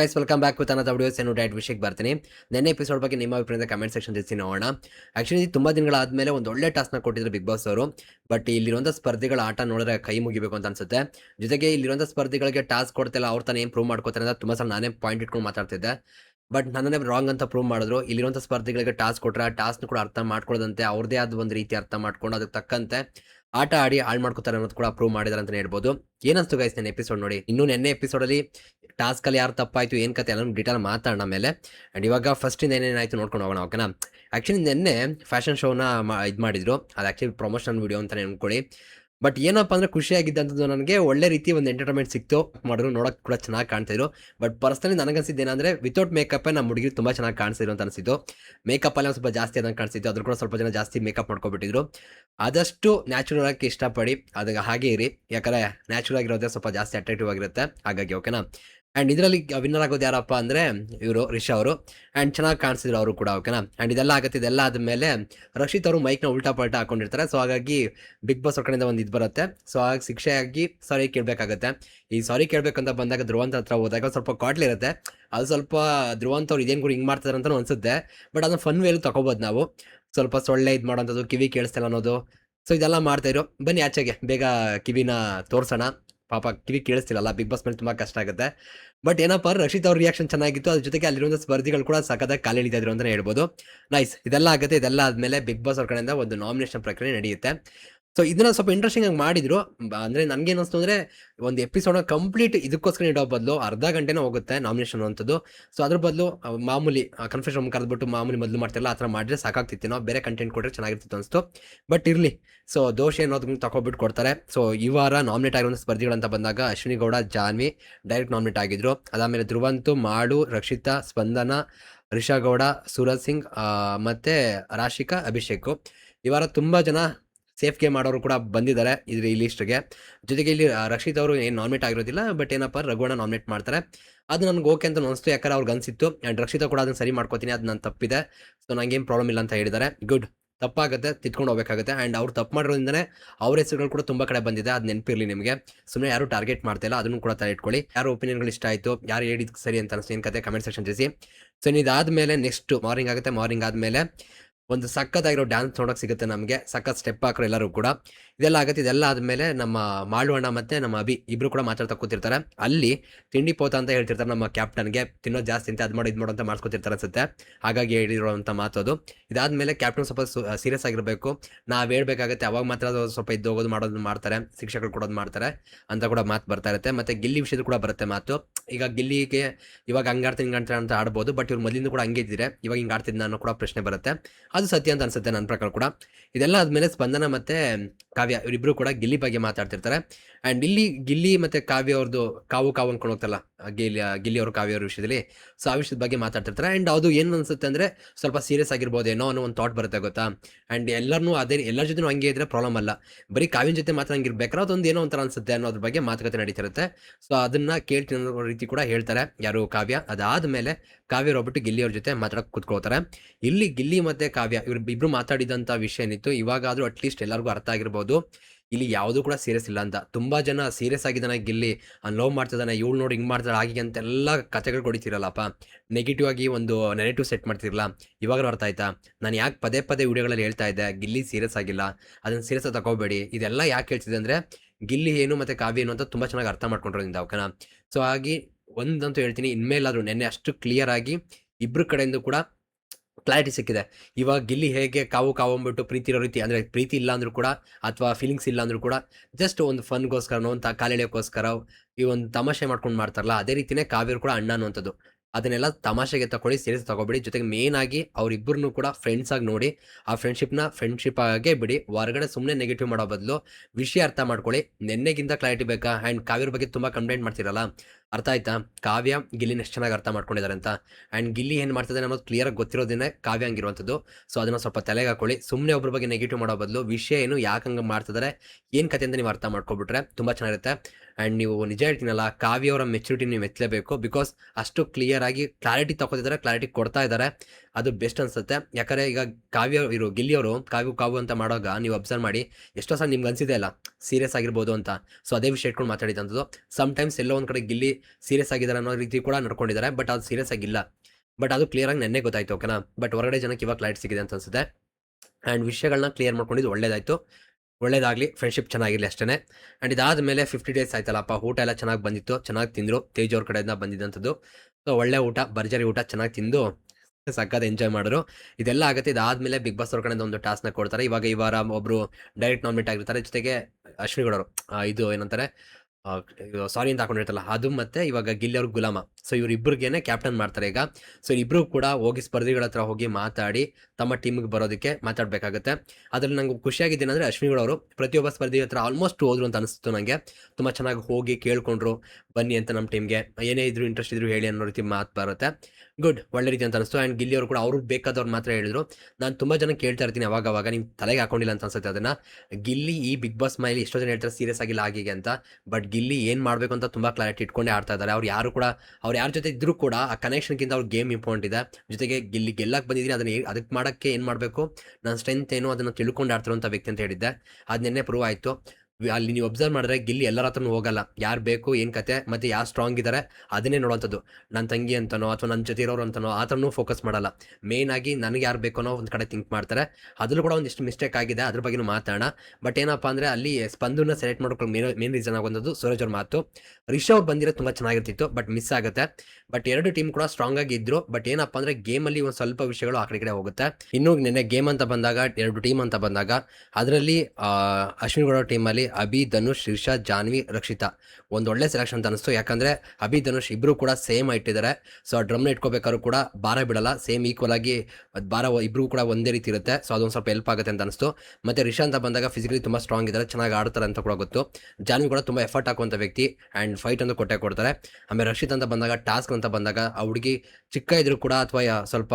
Guys welcome back with ಅನ್ನೋ videos ಏನು diet ವಿಷಯಕ್ಕೆ ಬರ್ತೀನಿ. ನೆನ್ನೆ ಎಪಿಸೋಡ್ ಬಗ್ಗೆ ನಿಮ್ಮ ಅಭಿಪ್ರಾಯದ ಕಮೆಂಟ್ ಸೆಕ್ಷನ್ ತಿಳಿಸಿ ನೋಡೋಣ. ಆ್ಯಕ್ಚುಲಿ ತುಂಬ ದಿನಗಳಾದ್ಮೇಲೆ ಒಂದು ಒಳ್ಳೆ ಟಾಸ್ಕ್ನ ಕೊಟ್ಟಿದ್ರು ಬಿಗ್ ಬಾಸ್ ಅವರು. ಬಟ್ ಇಲ್ಲಿರುವಂಥ ಸ್ಪರ್ಧಿಗಳ ಆಟ ನೋಡಿದ್ರೆ ಕೈ ಮುಗಿಬೇಕು ಅಂತ ಅನ್ಸುತ್ತೆ. ಜೊತೆಗೆ ಇಲ್ಲಿರುವಂಥ ಸ್ಪರ್ಧಿಗಳಿಗೆ ಟಾಸ್ಕ್ ಕೊಡ್ತಿಲ್ಲ, ಅವ್ರು ತಾನೇ ಏನು ಪ್ರೂವ್ ಮಾಡ್ಕೋತಾರೆ ಅಂತ ತುಂಬ ಸಲ ನಾನೇ ಪಾಯಿಂಟ್ ಇಟ್ಕೊಂಡು ಮಾತಾಡ್ತಿದ್ದೆ. ಬಟ್ ನನ್ನೇ ರಾಂಗ್ ಅಂತ ಪ್ರೂವ್ ಮಾಡಿದ್ರು. ಇಲ್ಲಿರುವಂಥ ಸ್ಪರ್ಧಿಗಳಿಗೆ ಟಾಸ್ಕ್ ಕೊಟ್ಟರೆ ಆ ಟಾಸ್ಕ್ನ ಕೂಡ ಅರ್ಥ ಮಾಡ್ಕೊಳ್ಳೋದಂತೆ, ಅವ್ರದೇ ಆದ ಒಂದು ರೀತಿ ಅರ್ಥ ಮಾಡ್ಕೊಂಡು ಅದಕ್ಕೆ ತಕ್ಕಂತೆ. ಆಟ ಆಡಿ ಹಾಳು ಮಾಡ್ಕೋತಾರೆ ಅನ್ನೋದು ಕೂಡ ಪ್ರೂವ್ ಮಾಡಿದಾರೆ ಅಂತ ಹೇಳ್ಬೋದು. ಏನನ್ಸ್ತು ಗೈಸ್ ನನ್ನ ಎಪಿಸೋಡ್ ನೋಡಿ? ಇನ್ನು ನೆನ್ನೆ ಎಪಿಸೋಡಲ್ಲಿ ಟಾಸ್ಕಲ್ಲಿ ಯಾರು ತಪ್ಪಾಯಿತು, ಏನು ಕತೆ ಎಲ್ಲ ಡೀಟೇಲ್ ಮಾತಾಡೋಣ ಮೇಲೆ ಆ್ಯಂಡ್ ಇವಾಗ ಫಸ್ಟಿಂದ ಏನೇನಾಯಿತು ನೋಡ್ಕೊಂಡು ಹೋಗೋಣ ಓಕೆನಾ ಆ್ಯಕ್ಚುಲಿ ನಿನ್ನೆ ಫ್ಯಾಷನ್ ಶೋನ ಇದು ಮಾಡಿದ್ರು. ಅದು ಆ್ಯಕ್ಚುಲಿ ಪ್ರಮೋಷನ್ ವಿಡಿಯೋ ಅಂತಲೇ ಅನ್ಕೊಳ್ಳಿ. ಬಟ್ ಏನಪ್ಪ ಅಂದ್ರೆ ಖುಷಿಯಾಗಿದ್ದಂಥದ್ದು ನನಗೆ ಒಳ್ಳೆ ರೀತಿ ಒಂದು ಎಂಟರ್ಟೈನ್ಮೆಂಟ್ ಸಿಕ್ತು. ಮಾಡಿದ್ರು, ನೋಡೋಕೆ ಕೂಡ ಚೆನ್ನಾಗಿ ಕಾಣ್ತಿದ್ರು ಬಟ್ ಪರ್ಸನಲಿ ನನಗನ್ಸಿದ್ದು ಏನಂದರೆ ವಿತೌಟ್ ಮೇಕಪ್ ನಮ್ಮ ಹುಡುಗಿರು ತುಂಬ ಚೆನ್ನಾಗಿ ಕಾಣಿಸಿದ್ರು ಅಂತ ಅನಿಸಿದ್ದು. ಮೇಕಪ್ ಅಲ್ಲಿ ಸ್ವಲ್ಪ ಜಾಸ್ತಿ ಅದನ್ನು ಕಾಣಿಸಿತ್ತು. ಅದ್ರ ಕೂಡ ಸ್ವಲ್ಪ ಜನ ಜಾಸ್ತಿ ಮೇಕಪ್ ಮಾಡ್ಕೊಬಿಟ್ಟಿದ್ರು. ಆದಷ್ಟು ನ್ಯಾಚುರಲ್ ಆಗಿ ಇಷ್ಟಪಡಿ ಅದಕ್ಕೆ ಹಾಗೆ ಇರಿ. ಯಾಕಂದರೆ ನ್ಯಾಚುರಲ್ ಆಗಿರೋದೇ ಸ್ವಲ್ಪ ಜಾಸ್ತಿ ಅಟ್ರಾಕ್ಟಿವ್ ಆಗಿರುತ್ತೆ. ಹಾಗಾಗಿ ಓಕೆನಾ ಆ್ಯಂಡ್ ಇದರಲ್ಲಿ ವಿನ್ನರ್ ಆಗೋದು ಯಾರಪ್ಪ ಅಂದರೆ ಇವರು ರಿಷಾ ಅವರು. ಆ್ಯಂಡ್ ಚೆನ್ನಾಗಿ ಕಾಣಿಸಿದ್ರು ಅವರು ಕೂಡ ಓಕೆನಾ ಆ್ಯಂಡ್ ಇದೆಲ್ಲ ಆಗುತ್ತೆ, ಇದೆಲ್ಲ ಆದಮೇಲೆ ರಕ್ಷಿತ್ ಅವರು ಮೈಕ್ನ ಉಲ್ಟಾ ಪಲ್ಟಾ ಹಾಕೊಂಡಿರ್ತಾರೆ. ಸೊ ಹಾಗಾಗಿ ಬಿಗ್ ಬಾಸ್ ಕಡೆಯಿಂದ ಒಂದು ಇದು ಬರುತ್ತೆ. ಸೊ ಹಾಗಾಗಿ ಶಿಕ್ಷೆಯಾಗಿ ಸಾರಿ ಕೇಳಬೇಕಾಗತ್ತೆ. ಈ ಸಾರಿ ಕೇಳಬೇಕಂತ ಬಂದಾಗ ಧ್ರುವಂತ ಹತ್ರ ಹೋದಾಗ ಸ್ವಲ್ಪ ಕಾಟ್ಲಿ ಇರುತ್ತೆ. ಅದು ಸ್ವಲ್ಪ ಧ್ರುವಂತ ಅವ್ರು ಇದೇನು ಕೂಡ ಹಿಂಗೆ ಮಾಡ್ತಾರೆ ಅಂತಲೂ ಅನಿಸುತ್ತೆ. ಬಟ್ ಅದನ್ನ ಫನ್ ವೇಲು ತಗೋಬೋದು ನಾವು. ಸ್ವಲ್ಪ ಸೊಳ್ಳೆ ಇದು ಮಾಡೋಂಥದ್ದು, ಕಿವಿ ಕೇಳಿಸ್ತಿಲ್ಲ ಅನ್ನೋದು. ಸೊ ಇದೆಲ್ಲ ಮಾಡ್ತಾಯಿದ್ರು ಬನ್ನಿ ಆಚೆಗೆ, ಬೇಗ ಕಿವಿನ ತೋರಿಸೋಣ. ಪಾಪ ಕಿವಿ ಕೇಳಿಸ್ತಿಲ್ಲ ಬಿಗ್ ಬಾಸ್ ಮೇಲೆ ತುಂಬಾ ಕಷ್ಟ ಆಗುತ್ತೆ. ಬಟ್ ಏನಪ್ಪ ರಕ್ಷಿತ್ ಅವ್ರ ರಿಯಾಕ್ಷನ್ ಚೆನ್ನಾಗಿತ್ತು. ಅದ್ರ ಜೊತೆಗೆ ಅಲ್ಲಿರುವಂಥ ಸ್ಪರ್ಧಿಗಳು ಕೂಡ ಸಖತ್ತಾಗಿ ಕಾಲು ಎಳಿತಾ ಇದ್ರು ಅಂತಲೇ ಹೇಳ್ಬೋದು. ನೈಸ್ ಇದೆಲ್ಲ ಆಗುತ್ತೆ, ಇದೆಲ್ಲ ಆದಮೇಲೆ ಬಿಗ್ ಬಾಸ್ ಅವ್ರ ಕಡೆಯಿಂದ ಒಂದು ನಾಮಿನೇಷನ್ ಪ್ರಕ್ರಿಯೆ ನಡೆಯುತ್ತೆ. ಸೊ ಇದನ್ನ ಸ್ವಲ್ಪ ಇಂಟ್ರೆಸ್ಟಿಂಗ್ ಆಗಿ ಮಾಡಿದ್ರು. ಅಂದ್ರೆ ನನ್ಗೆ ಏನಿಸ್ತು ಅಂದ್ರೆ ಒಂದು ಎಪಿಸೋಡ್ ಕಂಪ್ಲೀಟ್ ಇದಕ್ಕೋಸ್ಕರ ಇಡೋ ಬದಲು ಅರ್ಧ ಗಂಟೆನೇ ಹೋಗುತ್ತೆ ನಾಮಿನೇಷನ್ ಅಂತದ್ದು ಸೊ ಅದ್ರ ಬದಲು ಮಾಮೂಲಿ ಕನ್ಫ್ಯೂಷನ್ ಕರೆದ್ಬಿಟ್ಟು ಮಾಮೂಲಿ ಮೊದಲು ಮಾಡ್ತಿರಲ್ಲ ಆ ಥರ ಮಾಡಿದ್ರೆ ಸಾಕಾಗ್ತಿತ್ತು ನಾವು ಬೇರೆ ಕಂಟೆಂಟ್ ಕೊಟ್ಟರೆ ಚೆನ್ನಾಗಿರ್ತಿತ್ತು ಅನಿಸ್ತು. ಬಟ್ ಇರಲಿ. ಸೊ ದೋಷ ಅನ್ನೋದನ್ನ ತಗೊಬಿಟ್ಟು ಕೊಡ್ತಾರೆ. ಸೊ ಈ ವಾರ ನಾಮಿನೇಟ್ ಆಗಿರೋ ಸ್ಪರ್ಧಿಗಳಂತ ಬಂದಾಗ ಅಶ್ವಿನಿ ಗೌಡ, ಜಾನ್ವಿ ಡೈರೆಕ್ಟ್ ನಾಮಿನೇಟ್ ಆಗಿದ್ರು. ಅದಾದಮೇಲೆ ಧ್ರುವಂತು ಮಾಡು ರಕ್ಷಿತಾ, ಸ್ಪಂದನ, ರಿಷಾ ಗೌಡ, ಸೂರಜ್ ಸಿಂಗ್ ಮತ್ತೆ ರಾಶಿಕಾ, ಅಭಿಷೇಕ್. ವಾರ ತುಂಬ ಜನ ಸೇಫ್ ಗೇಮ್ ಮಾಡೋರು ಕೂಡ ಬಂದಿದ್ದಾರೆ ಇದ್ರ ಈ ಲಿಸ್ಟ್ಗೆ ಜೊತೆಗೆ ಇಲ್ಲಿ ರಕ್ಷಿತ್ ಅವರು ಏನು ನಾಮಿನೇಟ್ ಆಗಿರೋದಿಲ್ಲ ಬಟ್ ಏನಪ್ಪ ರಘುವಣ ನಾಮಿನೇಟ್ ಮಾಡ್ತಾರೆ. ಅದು ನನಗೆ ಓಕೆ ಅಂತ ಅನಿಸ್ತು, ಯಾಕಂದ್ರೆ ಅವ್ರಿಗೆ ಅನಿಸಿತ್ತು. ಆ್ಯಂಡ್ ರಕ್ಷಿತ ಕೂಡ ಅದನ್ನು ಸರಿ ಮಾಡ್ಕೋತೀನಿ, ಅದು ನಾನು ತಪ್ಪಿದೆ. ಸೊ ನಂಗೇನು ಪ್ರಾಬ್ಲಮ್ ಇಲ್ಲ ಅಂತ ಹೇಳಿದ್ದಾರೆ. ಗುಡ್ ತಪ್ಪಾಗುತ್ತೆ, ತಿದ್ಕೊಂಡು ಹೋಗಬೇಕಾಗುತ್ತೆ. ಆ್ಯಂಡ್ ಅವ್ರು ತಪ್ಪು ಮಾಡಿರೋದ್ರಿಂದಲೇ ಅವ್ರ ಹೆಸರುಗಳು ಕೂಡ ತುಂಬ ಕಡೆ ಬಂದಿದೆ, ಅದು ನೆನಪಿರಲಿ ನಿಮಗೆ. ಸುಮ್ಮನೆ ಯಾರು ಟಾರ್ಗೆಟ್ ಮಾಡ್ತಾ ಇಲ್ಲ, ಅದನ್ನು ಕೂಡ ತಲೆ ಇಟ್ಕೊಳ್ಳಿ ಯಾರು ಒಪಿನಿಯನ್ಗಳು ಇಷ್ಟ ಆಯಿತು, ಯಾರು ಹೇಳಿದ್ ಸರಿ ಅಂತ ಅನಿಸ್ತು, ಏನು ಕತೆ ಕಮೆಂಟ್ ಸೆಕ್ಷನ್ ತಿಳಿಸಿ. ಸೊ ಇದಾದಮೇಲೆ ನೆಕ್ಸ್ಟ್ ಮಾರ್ನಿಂಗ್ ಆಗುತ್ತೆ ಮಾರ್ನಿಂಗ್ ಆದಮೇಲೆ ಒಂದು ಸಖತ್ತಾಗಿರೋ ಡ್ಯಾನ್ಸ್ ನೋಡೋಕೆ ಸಿಗುತ್ತೆ ನಮಗೆ. ಸಖತ್ ಸ್ಟೆಪ್ ಹಾಕೋ ಎಲ್ಲರೂ ಕೂಡ. ಇದೆಲ್ಲ ಆಗುತ್ತೆ. ಇದೆಲ್ಲ ಆದಮೇಲೆ ನಮ್ಮ ಮಾಡುವಣ್ಣ ಮತ್ತು ನಮ್ಮ ಅಭಿ ಇಬ್ಬರು ಕೂಡ ಮಾತಾಡ್ತಾ ಕೂತಿರ್ತಾರೆ. ಅಲ್ಲಿ ತಿಂಡಿ ಪೋತ ಅಂತ ಹೇಳ್ತಿರ್ತಾರೆ ನಮ್ಮ ಕ್ಯಾಪ್ಟನ್ಗೆ. ತಿನ್ನೋದು ಜಾಸ್ತಿ ಅಂತ ಅದು ಮಾಡಿ, ಇದು ಮಾಡೋ ಅಂತ ಮಾಡ್ಸ್ಕೊತಿರ್ತಾರೆ ಅನ್ಸುತ್ತೆ. ಹಾಗಾಗಿ ಹೇಳಿರುವಂಥ ಮಾತು ಅದು. ಇದಾದಮೇಲೆ ಕ್ಯಾಪ್ಟನ್ ಸ್ವಲ್ಪ ಸೀರಿಯಸ್ ಆಗಿರಬೇಕು. ನಾವು ಹೇಳ್ಬೇಕಾಗತ್ತೆ ಅವಾಗ ಮಾತ್ರ ಅದು ಸ್ವಲ್ಪ ಇದ್ದು ಹೋಗೋದು ಮಾಡೋದು ಮಾಡ್ತಾರೆ. ಶಿಕ್ಷಕರು ಕೊಡೋದು ಮಾಡ್ತಾರೆ. ಅಂತ ಕೂಡ ಮಾತು ಬರ್ತಾ ಇರುತ್ತೆ. ಮತ್ತು ಗಿಲ್ಲಿ ವಿಷಯದ ಕೂಡ ಬರುತ್ತೆ ಮಾತು. ಈಗ ಗಿಲ್ಲಿಗೆ ಇವಾಗ ಹಂಗೆ ಆಡ್ತೀನಿ ಹಿಂಗೆ ಆಡ್ತೀನಿ ಅಂತ ಆಡ್ಬೋದು. ಬಟ್ ಇವ್ರು ಮೊದಲಿಂದ ಕೂಡ ಹಂಗೆ ಇದ್ದಿದ್ರೆ ಇವಾಗ ಹಿಂಗೆ ಆಡ್ತಿದ್ದ ಅನ್ನೋ ಕೂಡ ಪ್ರಶ್ನೆ ಬರುತ್ತೆ. ಅದು ಸತ್ಯ ಅಂತ ಅನ್ಸುತ್ತೆ ನನ್ನ ಪ್ರಕಾರ ಕೂಡ. ಇದೆಲ್ಲ ಆದಮೇಲೆ ಸ್ಪಂದನ ಮತ್ತು ಕಾವ್ಯ ಇವರಿಬ್ಬರು ಕೂಡ ಗಿಲ್ಲಿ ಬಗ್ಗೆ ಮಾತಾಡ್ತಿರ್ತಾರೆ. ಆ್ಯಂಡ್ ಇಲ್ಲಿ ಗಿಲ್ಲಿ ಮತ್ತು ಕಾವ್ಯ ಅವ್ರದ್ದು ಕಾವು ಕಾವು ಅನ್ಕೊಂಡು ಹೋಗ್ತಲ್ಲ ಗಿಲ್ಲಿ ಗಿಲ್ಲಿ ಅವರು ಕಾವ್ಯ ಅವ್ರ ವಿಷಯದಲ್ಲಿ. ಸೊ ಆ ವಿಷಯದ ಬಗ್ಗೆ ಮಾತಾಡ್ತಿರ್ತಾರೆ. ಆ್ಯಂಡ್ ಅದು ಏನು ಅನ್ಸುತ್ತೆ ಅಂದರೆ, ಸ್ವಲ್ಪ ಸೀರಿಯಸ್ ಆಗಿರ್ಬೋದೇನೋ ಅನ್ನೋ ಒಂದು ಥಾಟ್ ಬರುತ್ತೆ ಗೊತ್ತಾ? ಆ್ಯಂಡ್ ಎಲ್ಲರನ್ನೂ ಅದೇ, ಎಲ್ಲರ ಜೊತೆ ಹಂಗೆ ಇದ್ರೆ ಪ್ರಾಬ್ಲಮ್ ಅಲ್ಲ. ಬರೀ ಕಾವ್ಯನ ಜೊತೆ ಮಾತ್ರ ಹಂಗೆ ಇರ್ಬೇಕಾದ್ರೆ ಅದೊಂದು ಏನೋ ಒಂಥರ ಅನ್ಸುತ್ತೆ ಅನ್ನೋದ್ರ ಬಗ್ಗೆ ಮಾತುಕತೆ ನಡೀತಿರುತ್ತೆ. ಸೊ ಅದನ್ನ ಕೇಳ್ತೀನಿ ರೀತಿ ಕೂಡ ಹೇಳ್ತಾರೆ ಯಾರು ಕಾವ್ಯ. ಅದಾದಮೇಲೆ ಕಾವ್ಯ ಹೋಗ್ಬಿಟ್ಟು ಗಿಲ್ಲಿ ಅವ್ರ ಜೊತೆ ಮಾತಾಡಕ್ಕೆ ಕೂತ್ಕೊಳ್ತಾರೆ. ಇಲ್ಲಿ ಗಿಲ್ಲಿ ಮತ್ತೆ ಕಾವ್ಯ ಇವ್ರು ಇಬ್ರು ಮಾತಾಡಿದಂಥ ವಿಷಯ ಏನಿತ್ತು? ಇವಾಗಾದ್ರೂ ಅಟ್ಲೀಸ್ಟ್ ಎಲ್ಲರಿಗೂ ಅರ್ಥ ಆಗಿರ್ಬೋದು. ಇಲ್ಲಿ ಯಾವುದೂ ಕೂಡ ಸೀರಿಯಸ್ ಇಲ್ಲ ಅಂತ. ತುಂಬ ಜನ ಸೀರಿಯಸ್ ಆಗಿದ್ದಾನೆ, ಗಿಲ್ಲಿ. ಲವ್ ಮಾಡ್ತಿದ್ದಾನೆ, ಇವಳು ನೋಡಿ ಹಿಂಗೆ ಮಾಡ್ತಾಳೆ ಹಾಗೆ ಅಂತೆಲ್ಲ ಕಥೆಗಳು ಕೊಡಿತಿರಲ್ಲಪ್ಪ. ನೆಗೆಟಿವ್ ಆಗಿ ಒಂದು ನೆಗೆಟಿವ್ ಸೆಟ್ ಮಾಡ್ತಿರಲ್ಲ ಇವಾಗಲೂ ಅರ್ಥ ಆಯ್ತಾ? ನಾನು ಯಾಕೆ ಪದೇ ಪದೇ ವಿಡಿಯೋಗಳಲ್ಲಿ ಹೇಳ್ತಾ ಇದ್ದೆ, ಗಿಲ್ಲಿ ಸೀರಿಯಸ್ ಆಗಿಲ್ಲ. ಅದನ್ನು ಸೀರಿಯಸ್ ತಗೋಬೇಡಿ. ಇದೆಲ್ಲ ಯಾಕೆ ಹೇಳ್ತಿದೆ ಅಂದರೆ, ಗಿಲ್ಲಿ ಏನು ಮತ್ತು ಕಾವ್ಯ ಏನು ಅಂತ ತುಂಬ ಚೆನ್ನಾಗಿ ಅರ್ಥ ಮಾಡ್ಕೊಂಡಿರೋದ್ರಿಂದ ಓಕೆನಾ ಸೊ ಹಾಗೆ ಒಂದಂತೂ ಹೇಳ್ತೀನಿ. ಇನ್ಮೇಲಾದರೂ ನೆನ್ನೆ ಅಷ್ಟು ಕ್ಲಿಯರ್ ಆಗಿ ಇಬ್ಬರ ಕಡೆಯಿಂದ ಕೂಡ ಕ್ಲಾರಿಟಿ ಸಿಕ್ಕಿದೆ. ಇವಾಗ ಗಿಲ್ಲಿ ಹೇಗೆ ಕಾವು ಕಾವು ಅಂದ್ಬಿಟ್ಟು ಪ್ರೀತಿ ಇರೋ ರೀತಿ, ಅಂದರೆ ಪ್ರೀತಿ ಇಲ್ಲ ಅಂದ್ರೂ ಕೂಡ ಅಥವಾ ಫೀಲಿಂಗ್ಸ್ ಇಲ್ಲ ಅಂದ್ರೂ ಕೂಡ ಜಸ್ಟ್ ಒಂದು ಫನ್ಗೋಸ್ಕರನೋ ಒಂದು ಕಾಲೆಳೆಯೋಕ್ಕೋಸ್ಕರ ಈ ಒಂದು ತಮಾಷೆ ಮಾಡ್ಕೊಂಡು ಮಾಡ್ತಾರಲ್ಲ, ಅದೇ ರೀತಿನೇ ಕಾವ್ಯರು ಕೂಡ ಅಣ್ಣ ಅನ್ನುವಂಥದ್ದು. ಅದನ್ನೆಲ್ಲ ತಮಾಷೆಗೆ ತಗೊಳ್ಳಿ ಸೀರಿಯಸ್ ತಗೊಬೇಡಿ ಜೊತೆಗೆ ಮೇನ್ ಆಗಿ ಅವರಿಬ್ಬರನ್ನು ಕೂಡ ಫ್ರೆಂಡ್ಸ್ ಆಗಿ ನೋಡಿ, ಆ ಫ್ರೆಂಡ್ಶಿಪ್ನ ಫ್ರೆಂಡ್ಶಿಪ್ ಆಗೇ ಬಿಡಿ. ಹೊರಗಡೆ ಸುಮ್ಮನೆ ನೆಗೆಟಿವ್ ಮಾಡೋ ಬದಲು ವಿಷಯ ಅರ್ಥ ಮಾಡ್ಕೊಳ್ಳಿ. ನೆನ್ನೆಗಿಂತ ಕ್ಲಾರಿಟಿ ಬೇಕಾ? ಆ್ಯಂಡ್ ಕಾವ್ಯರ ಬಗ್ಗೆ ತುಂಬ ಕಂಪ್ಲೇಂಟ್ ಮಾಡ್ತಿರಲ್ಲ? ಅರ್ಥ ಆಯ್ತಾ? ಕಾವ್ಯ ಗಿಲ್ಲಿನ ಎಷ್ಟು ಚೆನ್ನಾಗಿ ಅರ್ಥ ಮಾಡ್ಕೊಂಡಿದ್ದಾರೆ ಅಂತ. ಆ್ಯಂಡ್ ಗಿಲ್ಲಿ ಏನು ಮಾಡ್ತಿದ್ದಾನೆ ಅನ್ನೋದು ಕ್ಲಿಯರಾಗಿ ಗೊತ್ತಿರೋದೇನೆ ಕಾವ್ಯ ಹಂಗಿರುವಂಥದ್ದು. ಸೊ ಅದನ್ನು ಸ್ವಲ್ಪ ತಲೆಗೆ ಹಾಕೊಳ್ಳಿ. ಸುಮ್ಮನೆ ಒಬ್ಬರ ಬಗ್ಗೆ ನೆಗೆಟಿವ್ ಮಾಡೋ ಬದಲು ವಿಷಯ ಏನು ಯಾಕೆ ಹಂಗೆ ಮಾಡ್ತಿದ್ದಾರೆ, ಏನು ಕತೆ ಅಂತ ನೀವು ಅರ್ಥ ಮಾಡ್ಕೊಬಿಟ್ರೆ ತುಂಬ ಚೆನ್ನಾಗಿರುತ್ತೆ. ಆ್ಯಂಡ್ ನೀವು ನಿಜ ಹೇಳ್ತೀನಲ್ಲ ಕಾವ್ಯ ಅವರ ಮೆಚುರಿಟಿ ನೀವು ಮೆಚ್ಚಲೇಬೇಕು. ಬಿಕಾಸ್ ಅಷ್ಟು ಕ್ಲಿಯರ್ ಆಗಿ ಕ್ಲಾರಿಟಿ ತಗೋತಿದ್ದಾರೆ ಕ್ಲಾರಿಟಿ ಕೊಡ್ತಾ ಇದ್ದಾರೆ. ಅದು ಬೆಸ್ಟ್ ಅನ್ಸುತ್ತೆ. ಯಾಕಂದರೆ ಈಗ ಕಾವ್ಯ ಇರು ಗಿಲ್ಲಿಯವರು ಕಾವ್ಯ ಕಾವು ಅಂತ ಮಾಡುವಾಗ ನೀವು ಅಬ್ಸರ್ವ್ ಮಾಡಿ ಎಷ್ಟೋ ಸಲ ನಿಮ್ಗೆ ಅನ್ಸಿದೆ ಅಲ್ಲ ಸೀರಿಯಸ್ ಆಗಿರ್ಬೋದು ಅಂತ. ಸೊ ಅದೇ ವಿಷಯ ಇಟ್ಕೊಂಡು ಮಾತಾಡಿದಂಥದ್ದು ಟೈಮ್ಸ್ ಎಲ್ಲೋ ಒಂದು ಕಡೆ ಗಿಲ್ಲಿ ಸೀರಿಯಸ್ ಆಗಿದ್ದಾರೆ ಅನ್ನೋ ರೀತಿ ಕೂಡ ನಡ್ಕೊಂಡಿದ್ದಾರೆ ಬಟ್ ಅದು ಸೀರಿಯಸ್ ಆಗಿಲ್ಲ. ಬಟ್ ಅದು ಕ್ಲಿಯರ್ ಆಗಿ ನೆನ್ನೆ ಗೊತ್ತಾಯ್ತು ಓಕೆನಾ ಬಟ್ ಹೊರಗಡೆ ಜನಕ್ಕೆ ಇವಾಗ ಲೈಟ್ ಸಿಗಿದೆ ಅಂತ ಅನ್ಸುತ್ತೆ. ಆ್ಯಂಡ್ ವಿಷಯಗಳನ್ನ ಕ್ಲಿಯರ್ ಮಾಡ್ಕೊಂಡಿದ್ದು ಒಳ್ಳೇದಾಯಿತು. ಒಳ್ಳೇದಾಗಲಿ ಫ್ರೆಂಡ್ಶಿಪ್ ಚೆನ್ನಾಗಿರಲಿ ಅಷ್ಟೇ ಆ್ಯಂಡ್ ಇದಾದ ಮೇಲೆ ಫಿಫ್ಟಿ ಡೇಸ್ ಆಯ್ತಲ್ಲಪ್ಪ, ಊಟ ಎಲ್ಲ ಚೆನ್ನಾಗಿ ಬಂದಿತ್ತು. ಚೆನ್ನಾಗಿ ತಿಂದರು. ತೇಜ್ ಅವ್ರ ಕಡೆಯಿಂದ ಬಂದಿದ್ದಂಥದ್ದು ಸೊ ಒಳ್ಳೆ ಊಟ, ಭರ್ಜರಿ ಊಟ ಚೆನ್ನಾಗಿ ತಿಂದು ಸಕ್ಕತ್ ಎಂಜಾಯ್ ಮಾಡಿದ್ರು. ಇದೆಲ್ಲ ಆಗುತ್ತೆ, ಇದಾದ್ಮೇಲೆ ಬಿಗ್ ಬಾಸ್ ಅವ್ರ ಕಡೆಯಿಂದ ಒಂದು ನ ಕೊಡ್ತಾರೆ. ಇವಾಗ ಈ ವಾರ ಒಬ್ರು ಡೈರೆಕ್ಟ್ ನಾಮಿನೇಟ್ ಆಗಿರ್ತಾರೆ. ಜೊತೆಗೆ ಅಶ್ವಿನಿ ಗೌಡರು. ಇದು ಏನಂತಾರೆ? ಸಾರಿ ಅಂತ ಹಾಕೊಂಡಿರ್ತಲ್ಲ. ಅದು ಮತ್ತೆ ಇವಾಗ ಗಿಲ್ಲಿ ಅವ್ರ ಗುಲಾಮ. ಸೊ ಇವ್ರಿಬ್ರಿಗೇನೆ ಕ್ಯಾಪ್ಟನ್ ಮಾಡ್ತಾರೆ ಈಗ. ಸೊ ಇಬ್ರು ಕೂಡ ಹೋಗಿ ಸ್ಪರ್ಧಿಗಳ ಹತ್ರ ಹೋಗಿ ಮಾತಾಡಿ ತಮ್ಮ ಟೀಮ್ಗೆ ಬರೋದಕ್ಕೆ ಮಾತಾಡಬೇಕಾಗುತ್ತೆ. ಅದ್ರಲ್ಲಿ ನಂಗೆ ಖುಷಿಯಾಗಿದ್ದೇನೆ ಅಂದರೆ ಅಶ್ವಿನಿಗಳವರು ಪ್ರತಿಯೊಬ್ಬ ಸ್ಪರ್ಧಿ ಹತ್ರ ಆಲ್ಮೋಸ್ಟ್ ಹೋದ್ರು ಅಂತ ಅನಿಸ್ತು ನನಗೆ ತುಂಬ ಚೆನ್ನಾಗಿ ಹೋಗಿ ಕೇಳ್ಕೊಂಡ್ರು. ಬನ್ನಿ ಅಂತ ನಮ್ಮ ಟೀಮ್ಗೆ ಏನೇ ಇದ್ರು ಇಂಟ್ರೆಸ್ಟ್ ಇದ್ರು ಹೇಳಿ ಅನ್ನೋ ರೀತಿ ಮಾತು ಬರುತ್ತೆ. ಗುಡ್ ಒಳ್ಳೆ ರೀತಿ ಅಂತ ಅನಿಸ್ತು. ಆ್ಯಂಡ್ ಗಿಲ್ಲಿ ಅವರು ಕೂಡ ಅವರು ಬೇಕಾದವ್ರು ಮಾತ್ರ ಹೇಳಿದ್ರು. ನಾನು ತುಂಬ ಜನ ಕೇಳ್ತಾ ಇರ್ತೀನಿ ಅವಾಗ ಅವಾಗ ನೀವು ತಲೆಗೆ ಹಾಕೊಂಡಿಲ್ಲ ಅಂತ ಅನ್ಸುತ್ತೆ ಅದನ್ನು. ಗಿಲ್ಲಿ ಈ ಬಿಗ್ ಬಾಸ್ ಮೈಲಿ ಎಷ್ಟೋ ಜನ ಹೇಳ್ತಾರೆ ಸೀರಿಯಸ್ ಆಗಿಲ್ಲ ಹಾಗೆ ಅಂತ. ಬಟ್ ಗಿಲ್ಲಿ ಏನು ಮಾಡಬೇಕು ಅಂತ ತುಂಬ ಕ್ಲಾರಿಟಿ ಇಟ್ಕೊಂಡೇ ಆಡ್ತಾ ಇದ್ದಾರೆ. ಅವ್ರು ಯಾರು ಕೂಡ, ಅವ್ರು ಯಾರ ಜೊತೆ ಇದ್ರೂ ಕೂಡ ಆ ಕನೆಕ್ಷನ್ಗಿಂತ ಅವ್ರ ಗೇಮ್ ಇಂಪಾರ್ಟೆಂಟ್ ಇದೆ. ಜೊತೆಗೆ ಗಿಲ್ಲಿ ಗೆಲ್ಲಕ್ಕೆ ಬಂದಿದ್ದೀನಿ. ಅದನ್ನು ಅದಕ್ಕೆ ಮಾಡೋಕ್ಕೆ ಏನು ಮಾಡಬೇಕು? ನನ್ನ ಸ್ಟ್ರೆಂತ್ ಏನು ಅದನ್ನು ತಿಳ್ಕೊಂಡು ಅಂತ ವ್ಯಕ್ತಿ ಅಂತ ಹೇಳಿದ್ದೆ. ಅದು ನಿನ್ನೆ ಪ್ರೂವ್ ಆಯಿತು. ಅಲ್ಲಿ ನೀವು ಅಬ್ಸರ್ವ್ ಮಾಡಿದ್ರೆ ಗಿಲ್ಲಿ ಎಲ್ಲರ ಹತ್ರನೂ ಹೋಗಲ್ಲ. ಯಾರು ಬೇಕು, ಏನು ಕತೆ, ಮತ್ತೆ ಯಾರು ಸ್ಟ್ರಾಂಗ್ ಇದ್ದಾರೆ ಅದನ್ನೇ ನೋಡೋವಂಥದ್ದು ನನ್ನ ತಂಗಿ ಅಂತನೋ, ಅಥವಾ ನನ್ನ ಜೊತೆ ಇರೋರು ಅಂತನೋ, ಆ ಥರನೂ ಫೋಕಸ್ ಮಾಡಲ್ಲ. ಮೇನ್ ಆಗಿ ನನಗೆ ಯಾರು ಬೇಕು ಅನ್ನೋ ಒಂದು ಕಡೆ ಥಿಂಕ್ ಮಾಡ್ತಾರೆ. ಅದ್ರಲ್ಲೂ ಕೂಡ ಒಂದಿಷ್ಟು ಮಿಸ್ಟೇಕ್ ಆಗಿದೆ, ಅದ್ರ ಬಗ್ಗೆನೂ ಮಾತಾಡೋಣ. ಬಟ್ ಏನಪ್ಪ ಅಂದರೆ ಅಲ್ಲಿ ಸ್ಪಂದನ ಸೆಲೆಕ್ಟ್ ಮಾಡ್ಕೊಂಡು ಮೇನ್ ಮೇನ್ ರೀಸನ್ ಆಗುವಂಥದ್ದು ಸೂರಜ್ ಅವ್ರ ಮಾತು. ರಿಷಬ್ ಬಂದಿರೋ ತುಂಬ ಚೆನ್ನಾಗಿರ್ತಿತ್ತು ಬಟ್ ಮಿಸ್ ಆಗುತ್ತೆ. ಬಟ್ ಎರಡು ಟೀಮ್ ಕೂಡ ಸ್ಟ್ರಾಂಗ್ ಆಗಿ ಇದ್ರು ಬಟ್ ಏನಪ್ಪ ಅಂದರೆ ಗೇಮಲ್ಲಿ ಒಂದು ಸ್ವಲ್ಪ ವಿಷಯಗಳು ಆ ಕಡೆ ಕಡೆ ಹೋಗುತ್ತೆ. ಇನ್ನು ನಿನ್ನೆ ಗೇಮ್ ಅಂತ ಬಂದಾಗ, ಎರಡು ಟೀಮ್ ಅಂತ ಬಂದಾಗ, ಅದರಲ್ಲಿ ಅಶ್ವಿನ್ ಗೌಡ ಟೀಮಲ್ಲಿ ಅಭಿ, ಧನುಷ್, ಶೀರ್ಷಾ, ಜಾನ್ವಿ, ರಕ್ಷಿತಾ. ಒಂದು ಒಳ್ಳೆ ಸೆಲೆಕ್ಷನ್ ಅಂತ ಅನಿಸ್ತು. ಯಾಕಂದರೆ ಅಭಿ, ಧನುಷ್ ಇಬ್ಬರು ಕೂಡ ಸೇಮ್ ಇಟ್ಟಿದ್ದಾರೆ. ಸೊ ಆ ಡ್ರಮ್ನ ಇಟ್ಕೋಬೇಕಾದ್ರೂ ಕೂಡ ಭಾರ ಬಿಡಲ್ಲ. ಸೇಮ್ ಈಕ್ವಲ್ ಆಗಿ ಭಾರ ಇಬ್ಬರು ಕೂಡ ಒಂದೇ ರೀತಿ ಇರುತ್ತೆ. ಸೊ ಅದೊಂದು ಸ್ವಲ್ಪ ಹೆಲ್ಪ್ ಆಗುತ್ತೆ ಅಂತ ಅನಿಸ್ತು. ಮತ್ತು ರಿಷಾ ಅಂತ ಬಂದಾಗ ಫಿಸಿಕಲಿ ತುಂಬ ಸ್ಟ್ರಾಂಗ್ ಇದ್ದಾರೆ. ಚೆನ್ನಾಗಿ ಆಡ್ತಾರೆ ಅಂತ ಕೂಡ ಗೊತ್ತು. ಜಾನ್ವಿ ಕೂಡ ತುಂಬ ಎಫರ್ಟ್ ಹಾಕುವಂಥ ವ್ಯಕ್ತಿ ಆ್ಯಂಡ್ ಫೈಟ್ ಅಂತ ಕೊಟ್ಟೆ ಕೊಡ್ತಾರೆ. ಆಮೇಲೆ ರಕ್ಷಿತ್ ಅಂತ ಬಂದಾಗ ಟಾಸ್ಕ್ ಅಂತ ಬಂದಾಗ, ಆ ಹುಡುಗಿ ಚಿಕ್ಕ ಇದ್ರು ಕೂಡ ಅಥವಾ ಸಲ್ಪ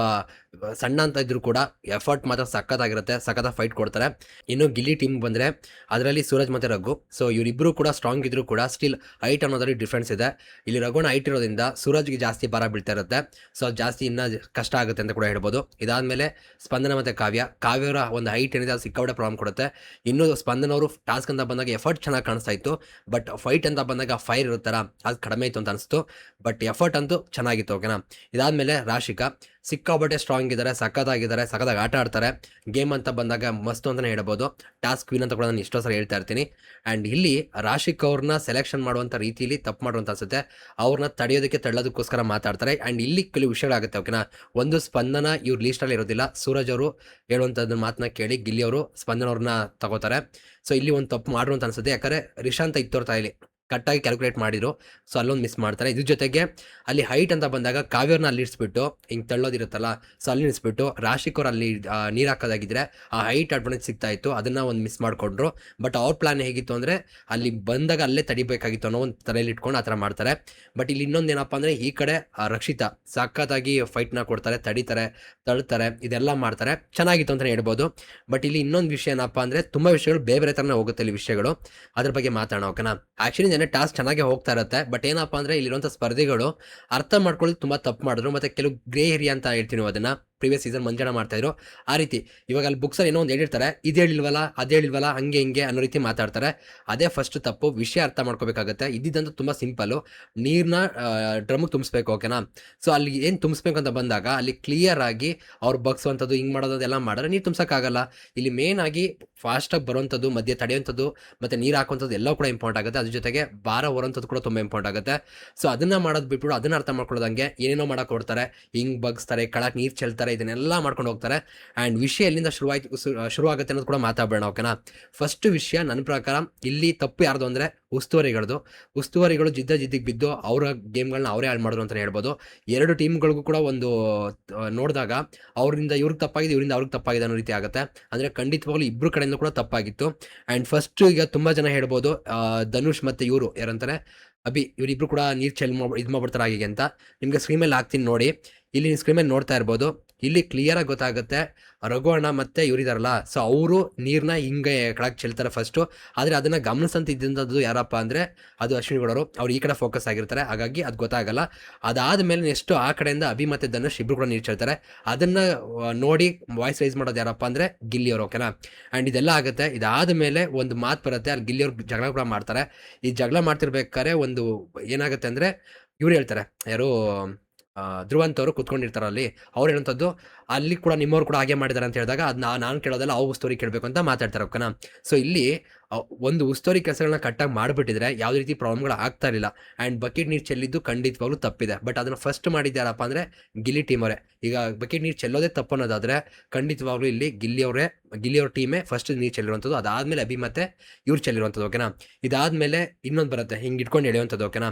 ಸಣ್ಣ ಅಂತ ಇದ್ರು ಕೂಡ ಎಫರ್ಟ್ ಮಾತ್ರ ಸಖತ್ತಾಗಿರುತ್ತೆ ಸಖತ್ತ ಫೈಟ್ ಕೊಡ್ತಾರೆ. ಇನ್ನು ಗಿಲ್ಲಿ ಟೀಮ್ ಬಂದರೆ ಅದರಲ್ಲಿ ಸೂರಜ್ ಮತ್ತು ರಘು. ಸೊ ಇವರಿಬ್ಬರು ಕೂಡ ಸ್ಟ್ರಾಂಗ್ ಇದ್ರು ಕೂಡ ಸ್ಟಿಲ್ ಹೈಟ್ ಅನ್ನೋದ್ರಲ್ಲಿ ಡಿಫ್ರೆನ್ಸ್ ಇದೆ. ಇಲ್ಲಿ ರಘುನ ಹೈಟ್ ಇರೋದ್ರಿಂದ ಸೂರಜ್ಗೆ ಜಾಸ್ತಿ ಭಾರ ಬೀಳ್ತಾ ಇರುತ್ತೆ. ಸೊ ಜಾಸ್ತಿ ಇನ್ನೂ ಕಷ್ಟ ಆಗುತ್ತೆ ಅಂತ ಕೂಡ ಹೇಳ್ಬೋದು. ಇದಾದಮೇಲೆ ಸ್ಪಂದನ ಮತ್ತು ಕಾವ್ಯ. ಕಾವ್ಯವರ ಒಂದು ಹೈಟ್ ಏನಿದೆ ಅದು ಸಿಕ್ಕಾಪಟ್ಟೆ ಪ್ರಾಬ್ಲಮ್ ಕೊಡುತ್ತೆ. ಇನ್ನು ಸ್ಪಂದನ ಅವರು ಟಾಸ್ಕ್ ಅಂತ ಬಂದಾಗ ಎಫರ್ಟ್ ಚೆನ್ನಾಗಿ ಕಾಣಿಸ್ತಾ ಇತ್ತು. ಬಟ್ ಫೈಟ್ ಅಂತ ಬಂದಾಗ ಫೈರ್ ಇರುತ್ತಲ್ಲ, ಅದು ಕಡಿಮೆ ಇತ್ತು ಅಂತ ಅನಿಸ್ತು. ಬಟ್ ಎಫರ್ಟ್ ಅಂತೂ ಚೆನ್ನಾಗಿತ್ತು ಓಕೆನಾ ಇದಾದಮೇಲೆ ರಾಶಿಕಾ. ಸಿಕ್ಕಾಪಟ್ಟೆ ಸ್ಟ್ರಾಂಗ್ ಇದ್ದಾರೆ, ಸಖತ್ತಾಗಿದ್ದಾರೆ, ಸಖತ್ತಾಗಿ ಆಟ ಆಡ್ತಾರೆ. ಗೇಮ್ ಅಂತ ಬಂದಾಗ ಮಸ್ತ್ ಅಂತಲೇ ಹೇಳ್ಬೋದು. ಟಾಸ್ಕ್ ವಿನ್ ಅಂತ ಕೂಡ ನಾನು ಇಷ್ಟೋ ಸಲ ಹೇಳ್ತಾ ಇರ್ತೀನಿ. ಆ್ಯಂಡ್ ಇಲ್ಲಿ ರಾಶಿಕ್ ಅವ್ರನ್ನ ಸೆಲೆಕ್ಷನ್ ಮಾಡುವಂಥ ರೀತಿಯಲ್ಲಿ ತಪ್ಪು ಮಾಡುವಂಥ ಅನ್ಸುತ್ತೆ. ಅವ್ರನ್ನ ತಡೆಯೋದಕ್ಕೆ ತಳ್ಳೋದಕ್ಕೋಸ್ಕರ ಮಾತಾಡ್ತಾರೆ. ಆ್ಯಂಡ್ ಇಲ್ಲಿ ಕೆಲವು ವಿಷಯಗಳಾಗುತ್ತೆ ಓಕೆನಾ ಒಂದು ಸ್ಪಂದನ ಇವ್ರ ಲೀಸ್ಟಲ್ಲಿ ಇರೋದಿಲ್ಲ. ಸೂರಜ್ ಅವರು ಹೇಳುವಂಥದ್ದು ಮಾತನ್ನ ಕೇಳಿ ಗಿಲ್ಲಿ ಅವರು ಸ್ಪಂದನ ಅವ್ರನ್ನ ತಗೋತಾರೆ. ಸೊ ಇಲ್ಲಿ ಒಂದು ತಪ್ಪು ಮಾಡಿರುವಂತ ಅನ್ಸುತ್ತೆ. ಯಾಕಂದರೆ ರಿಶಾಂತ ಇತ್ತೋರ್ತಾ ಇಲ್ಲಿ ಕರೆಕ್ಟಾಗಿ ಕ್ಯಾಲ್ಕುಲೇಟ್ ಮಾಡಿದ್ರು. ಸೊ ಅಲ್ಲೊಂದು ಮಿಸ್ ಮಾಡ್ತಾರೆ. ಇದ್ರ ಜೊತೆಗೆ ಅಲ್ಲಿ ಹೈಟ್ ಅಂತ ಬಂದಾಗ ಕಾವೇರ್ನ ಅಲ್ಲಿ ಇರಿಸ್ಬಿಟ್ಟು ಹಿಂಗೆ ತಳ್ಳೋದಿರುತ್ತಲ್ಲ ಸೊ ಅಲ್ಲಿ ಇರಿಸ್ಬಿಟ್ಟು ರಾಶಿಕ್ ಅವ್ರು ಅಲ್ಲಿ ನೀರು ಹಾಕೋದಾಗಿದ್ರೆ ಆ ಹೈಟ್ ಅಡ್ವಾಂಟೇಜ್ ಸಿಗ್ತಾ ಇತ್ತು. ಅದನ್ನು ಒಂದು ಮಿಸ್ ಮಾಡಿಕೊಂಡ್ರು. ಬಟ್ ಅವ್ರ ಪ್ಲಾನ್ ಹೇಗಿತ್ತು ಅಂದರೆ, ಅಲ್ಲಿ ಬಂದಾಗ ಅಲ್ಲೇ ತಡಿಬೇಕಾಗಿತ್ತು ಅನ್ನೋ ಒಂದು ತಲೆಯಲ್ಲಿ ಇಟ್ಕೊಂಡು ಆ ಥರ ಮಾಡ್ತಾರೆ. ಬಟ್ ಇಲ್ಲಿ ಇನ್ನೊಂದು ಏನಪ್ಪ ಅಂದರೆ, ಈ ಕಡೆ ರಕ್ಷಿತ ರಕ್ಷಿತಾ ಸಖತ್ತಾಗಿ ಫೈಟ್ನ ಕೊಡ್ತಾರೆ, ತಡಿತಾರೆ, ತಳ್ತಾರೆ, ಇದೆಲ್ಲ ಮಾಡ್ತಾರೆ. ಚೆನ್ನಾಗಿತ್ತು ಅಂತಲೇ ಹೇಳ್ಬೋದು. ಬಟ್ ಇಲ್ಲಿ ಇನ್ನೊಂದು ವಿಷಯ ಏನಪ್ಪ ಅಂದರೆ, ತುಂಬ ವಿಷಯಗಳು ಬೇರೆ ಬೇರೆ ಥರನೇ ಹೋಗುತ್ತೆ ಇಲ್ಲಿ ವಿಷಯಗಳು. ಅದ್ರ ಬಗ್ಗೆ ಮಾತಾಡೋಣ, ಓಕೆನಾ? ಆ್ಯಕ್ಚುಲಿ ನೆನೆ ಟಾಸ್ಕ್ ಚೆನ್ನಾಗಿ ಹೋಗ್ತಾ ಇರುತ್ತೆ. ಬಟ್ ಏನಪ್ಪ ಅಂದರೆ ಇಲ್ಲಿರುವಂಥ ಸ್ಪರ್ಧಿಗಳು ಅರ್ಥ ಮಾಡ್ಕೊಳ್ಳಿ ತುಂಬ ತಪ್ಪು ಮಾಡಿದ್ರು. ಮತ್ತು ಕೆಲವು ಗ್ರೇ ಏರಿಯಾ ಅಂತ ಹೇಳ್ತೀನಿ ಅದನ್ನು. ಪ್ರೀವಿಯಸ್ ಸೀಸನ್ ಮಾಡ್ತಾ ಇದ್ರು ಆ ರೀತಿ ಇವಾಗ ಅಲ್ಲಿ ಬುಕ್ಸಲ್ಲಿ ಏನೋ ಒಂದು ಹೇಳಿರ್ತಾರೆ, ಇದು ಹೇಳಿಲ್ವಲ್ಲ, ಅದು ಹೇಳಿಲ್ವಲ್ಲ, ಹಂಗೆ ಹಿಂಗೆ ಅನ್ನೋ ರೀತಿ ಮಾತಾಡ್ತಾರೆ. ಅದೇ ಫಸ್ಟ್ ತಪ್ಪು, ವಿಷಯ ಅರ್ಥ ಮಾಡ್ಕೋಬೇಕಾಗತ್ತೆ. ಇದ್ದಿದ್ದಂತೂ ತುಂಬ ಸಿಂಪಲ್ಲು ನೀರನ್ನ ಡ್ರಮ್ಗೆ ತುಂಬಿಸ್ಬೇಕು ಓಕೆನಾ ಸೊ ಅಲ್ಲಿ ಏನು ತುಂಬಿಸ್ಬೇಕು ಅಂತ ಬಂದಾಗ, ಅಲ್ಲಿ ಕ್ಲಿಯರ್ ಆಗಿ ಅವ್ರು ಬಗ್ಸುವಂಥದ್ದು, ಹಿಂಗೆ ಮಾಡೋದು ಎಲ್ಲ ಮಾಡಿದ್ರೆ ನೀರು ತುಂಬ್ಸೋಕ್ಕಾಗಲ್ಲ. ಇಲ್ಲಿ ಮೇನ್ ಆಗಿ ಫಾಸ್ಟಾಗಿ ಬರುವಂಥದ್ದು, ಮಧ್ಯೆ ತಡೆಯುವಂಥದ್ದು, ಮತ್ತು ನೀರು ಹಾಕುವಂಥದ್ದು ಎಲ್ಲ ಕೂಡ ಇಂಪಾರ್ಟೆಂಟ್ ಆಗುತ್ತೆ. ಅದ್ರ ಜೊತೆಗೆ ಭಾರ ಹೊರೋಂಥದ್ದು ಕೂಡ ತುಂಬ ಇಂಪಾರ್ಟ್ ಆಗುತ್ತೆ. ಸೊ ಅದನ್ನು ಮಾಡೋದು ಬಿಟ್ಬಿಟ್ಟು ಅದನ್ನ ಅರ್ಥ ಮಾಡ್ಕೊಳ್ಳೋದಂಗೆ ಏನೇನೋ ಮಾಡಕ್ಕೆ ಕೊಡ್ತಾರೆ ಹಿಂಗೆ ಬಗ್ಸ್ತಾರೆ ಕಳಕ್ಕೆ ನೀರು ಚೆಲ್ತಾರೆ. ಇದನ್ನೆಲ್ಲ ಮಾಡ್ಕೊಂಡು ಹೋಗ್ತಾರೆ. ಆ್ಯಂಡ್ ವಿಷಯ ಎಲ್ಲಿಂದ ಶುರುವಾಯ್ತು ಶುರು ಆಗುತ್ತೆ ಅನ್ನೋದು ಕೂಡ ಮಾತಾಡೋಣ ಓಕೆನಾ ಫಸ್ಟ್ ವಿಷಯ ನನ್ನ ಪ್ರಕಾರ ಇಲ್ಲಿ ತಪ್ಪು ಯಾರ್ದು ಅಂದರೆ ಉಸ್ತುವಾರಿಗಳದು. ಉಸ್ತುವಾರಿಗಳು ಜಿದ್ದ ಜಿದ್ದಿಗೆ ಬಿದ್ದು ಅವರ ಗೇಮ್ಗಳನ್ನ ಅವರೇ ಹಾಳು ಮಾಡಿದ್ರು ಅಂತಲೇ ಹೇಳ್ಬೋದು. ಎರಡು ಟೀಮ್ಗಳಿಗೂ ಕೂಡ ಒಂದು ನೋಡಿದಾಗ ಅವರಿಂದ ಇವ್ರಿಗೆ ತಪ್ಪಾಗಿದೆ, ಇವರಿಂದ ಅವ್ರಿಗೆ ತಪ್ಪಾಗಿದೆ ಅನ್ನೋ ರೀತಿ ಆಗುತ್ತೆ. ಅಂದರೆ ಖಂಡಿತವಾಗ್ಲೂ ಇಬ್ಬರು ಕಡೆಯಿಂದ ಕೂಡ ತಪ್ಪಾಗಿತ್ತು. ಆ್ಯಂಡ್ ಫಸ್ಟ್ ಈಗ ತುಂಬ ಜನ ಹೇಳ್ಬೋದು ಧನುಷ್ ಮತ್ತು ಇವರು ಯಾರಂತಾರೆ ಅಭಿ, ಇವರಿಬ್ರು ಕೂಡ ನೀರು ಚೆಲ್ ಮಾಡಿ ಇದು ಮಾಡ್ಬಿಡ್ತಾರೆ ಹಾಗೆ ಅಂತ. ನಿಮಗೆ ಸ್ಕ್ರೀನ್ ಮೇಲೆ ಹಾಕ್ತೀನಿ ನೋಡಿ. ಇಲ್ಲಿ ಸ್ಕ್ರೀನ್ ಮೇಲೆ ನೋಡ್ತಾ ಇರ್ಬೋದು. ಇಲ್ಲಿ ಕ್ಲಿಯರ್ ಆಗಿ ಗೊತ್ತಾಗುತ್ತೆ. ರಘು ಅಣ್ಣ ಮತ್ತೆ ಇವರಿದಾರಲ್ಲ ಸೊ ಅವರು ನೀರ್ನ ಹಿಂಗೆ ಕಳಕ್ಕೆ ಚೆಲ್ತಾರೆ ಫಸ್ಟು ಆದ್ರೆ ಅದನ್ನ ಗಮನಿಸಂತಿದ್ದಂಥದ್ದು ಯಾರಪ್ಪ ಅಂದ್ರೆ ಅದು ಅಶ್ವಿನಿ ಗೌಡರು ಅವ್ರು ಈ ಕಡೆ ಫೋಕಸ್ ಆಗಿರ್ತಾರೆ. ಹಾಗಾಗಿ ಅದು ಗೊತ್ತಾಗಲ್ಲ. ಅದಾದ್ಮೇಲೆ ನೆಕ್ಸ್ಟ್ ಆ ಕಡೆಯಿಂದ ಅಭಿ ಮತ್ತೆ ಧನುಷ್ ಇಬ್ರು ಕೂಡ ನೀರು ಚೆಲ್ತಾರೆ. ಅದನ್ನ ನೋಡಿ ವಾಯ್ಸ್ ರೈಸ್ ಮಾಡೋದು ಯಾರಪ್ಪ ಅಂದ್ರೆ ಗಿಲ್ಲಿ ಅವರು ಓಕೆನಾ ಅಂಡ್ ಇದೆಲ್ಲ ಆಗುತ್ತೆ. ಇದಾದ ಮೇಲೆ ಒಂದು ಮಾತು ಬರುತ್ತೆ. ಅಲ್ಲಿ ಗಿಲ್ಲಿ ಅವ್ರು ಜಗಳ ಕೂಡ ಮಾಡ್ತಾರೆ. ಈ ಜಗಳ ಮಾಡ್ತಿರ್ಬೇಕಾದ್ರೆ ಒಂದು ಏನಾಗುತ್ತೆ ಅಂದ್ರೆ ಇವ್ರು ಹೇಳ್ತಾರೆ. ಯಾರು? ಧ್ರುವಂತ್ ಅವರು ಕುತ್ಕೊಂಡಿರ್ತಾರ ಅಲ್ಲಿ ಅವ್ರು ಏನಂತದ್ದು, ಅಲ್ಲಿ ಕೂಡ ನಿಮ್ಮವ್ರು ಕೂಡ ಹಾಗೆ ಮಾಡಿದ್ದಾರೆ ಅಂತ ಹೇಳಿದಾಗ ಅದು ನಾನು ಕೇಳೋದಲ್ಲ, ಅವು ಸ್ಟೋರಿ ಕೇಳಬೇಕು ಅಂತ ಮಾತಾಡ್ತಾರೆ ಓಕೆನಾ ಸೊ ಇಲ್ಲಿ ಒಂದು ಉಸ್ತುವಾರಿ ಕೆಲಸಗಳನ್ನ ಕಟ್ಟಾಗಿ ಮಾಡಿಬಿಟ್ಟಿದ್ರೆ ಯಾವುದೇ ರೀತಿ ಪ್ರಾಬ್ಲಮ್ಗಳು ಆಗ್ತಾ ಇರಲಿಲ್ಲ. ಆ್ಯಂಡ್ ಬಕೆಟ್ ನೀರು ಚೆಲ್ಲಿದ್ದು ಖಂಡಿತವಾಗ್ಲೂ ತಪ್ಪಿದೆ. ಬಟ್ ಅದನ್ನು ಫಸ್ಟ್ ಮಾಡಿದ್ದಾರಪ್ಪ ಅಂದರೆ ಗಿಲ್ಲಿ ಟೀಮ್ ಅವರೇ. ಈಗ ಬಕೆಟ್ ನೀರು ಚೆಲ್ಲೋದೇ ತಪ್ಪು ಅನ್ನೋದಾದರೆ ಖಂಡಿತವಾಗ್ಲೂ ಇಲ್ಲಿ ಗಿಲ್ಲಿ ಅವರೇ, ಗಿಲ್ಲಿ ಅವ್ರ ಟೀಮೇ ಫಸ್ಟ್ ನೀರು ಚೆಲ್ಲಿರುವಂಥದ್ದು, ಅದಾದಮೇಲೆ ಅಭಿ ಮತ್ತೆ ಇವ್ರು ಚೆಲ್ಲಿರುವಂಥದ್ದು ಓಕೆನಾ ಇದಾದಮೇಲೆ ಇನ್ನೊಂದು ಬರುತ್ತೆ, ಹಿಂಗೆ ಇಟ್ಕೊಂಡು ಎಳೆಯುವಂಥದ್ದು ಓಕೆನಾ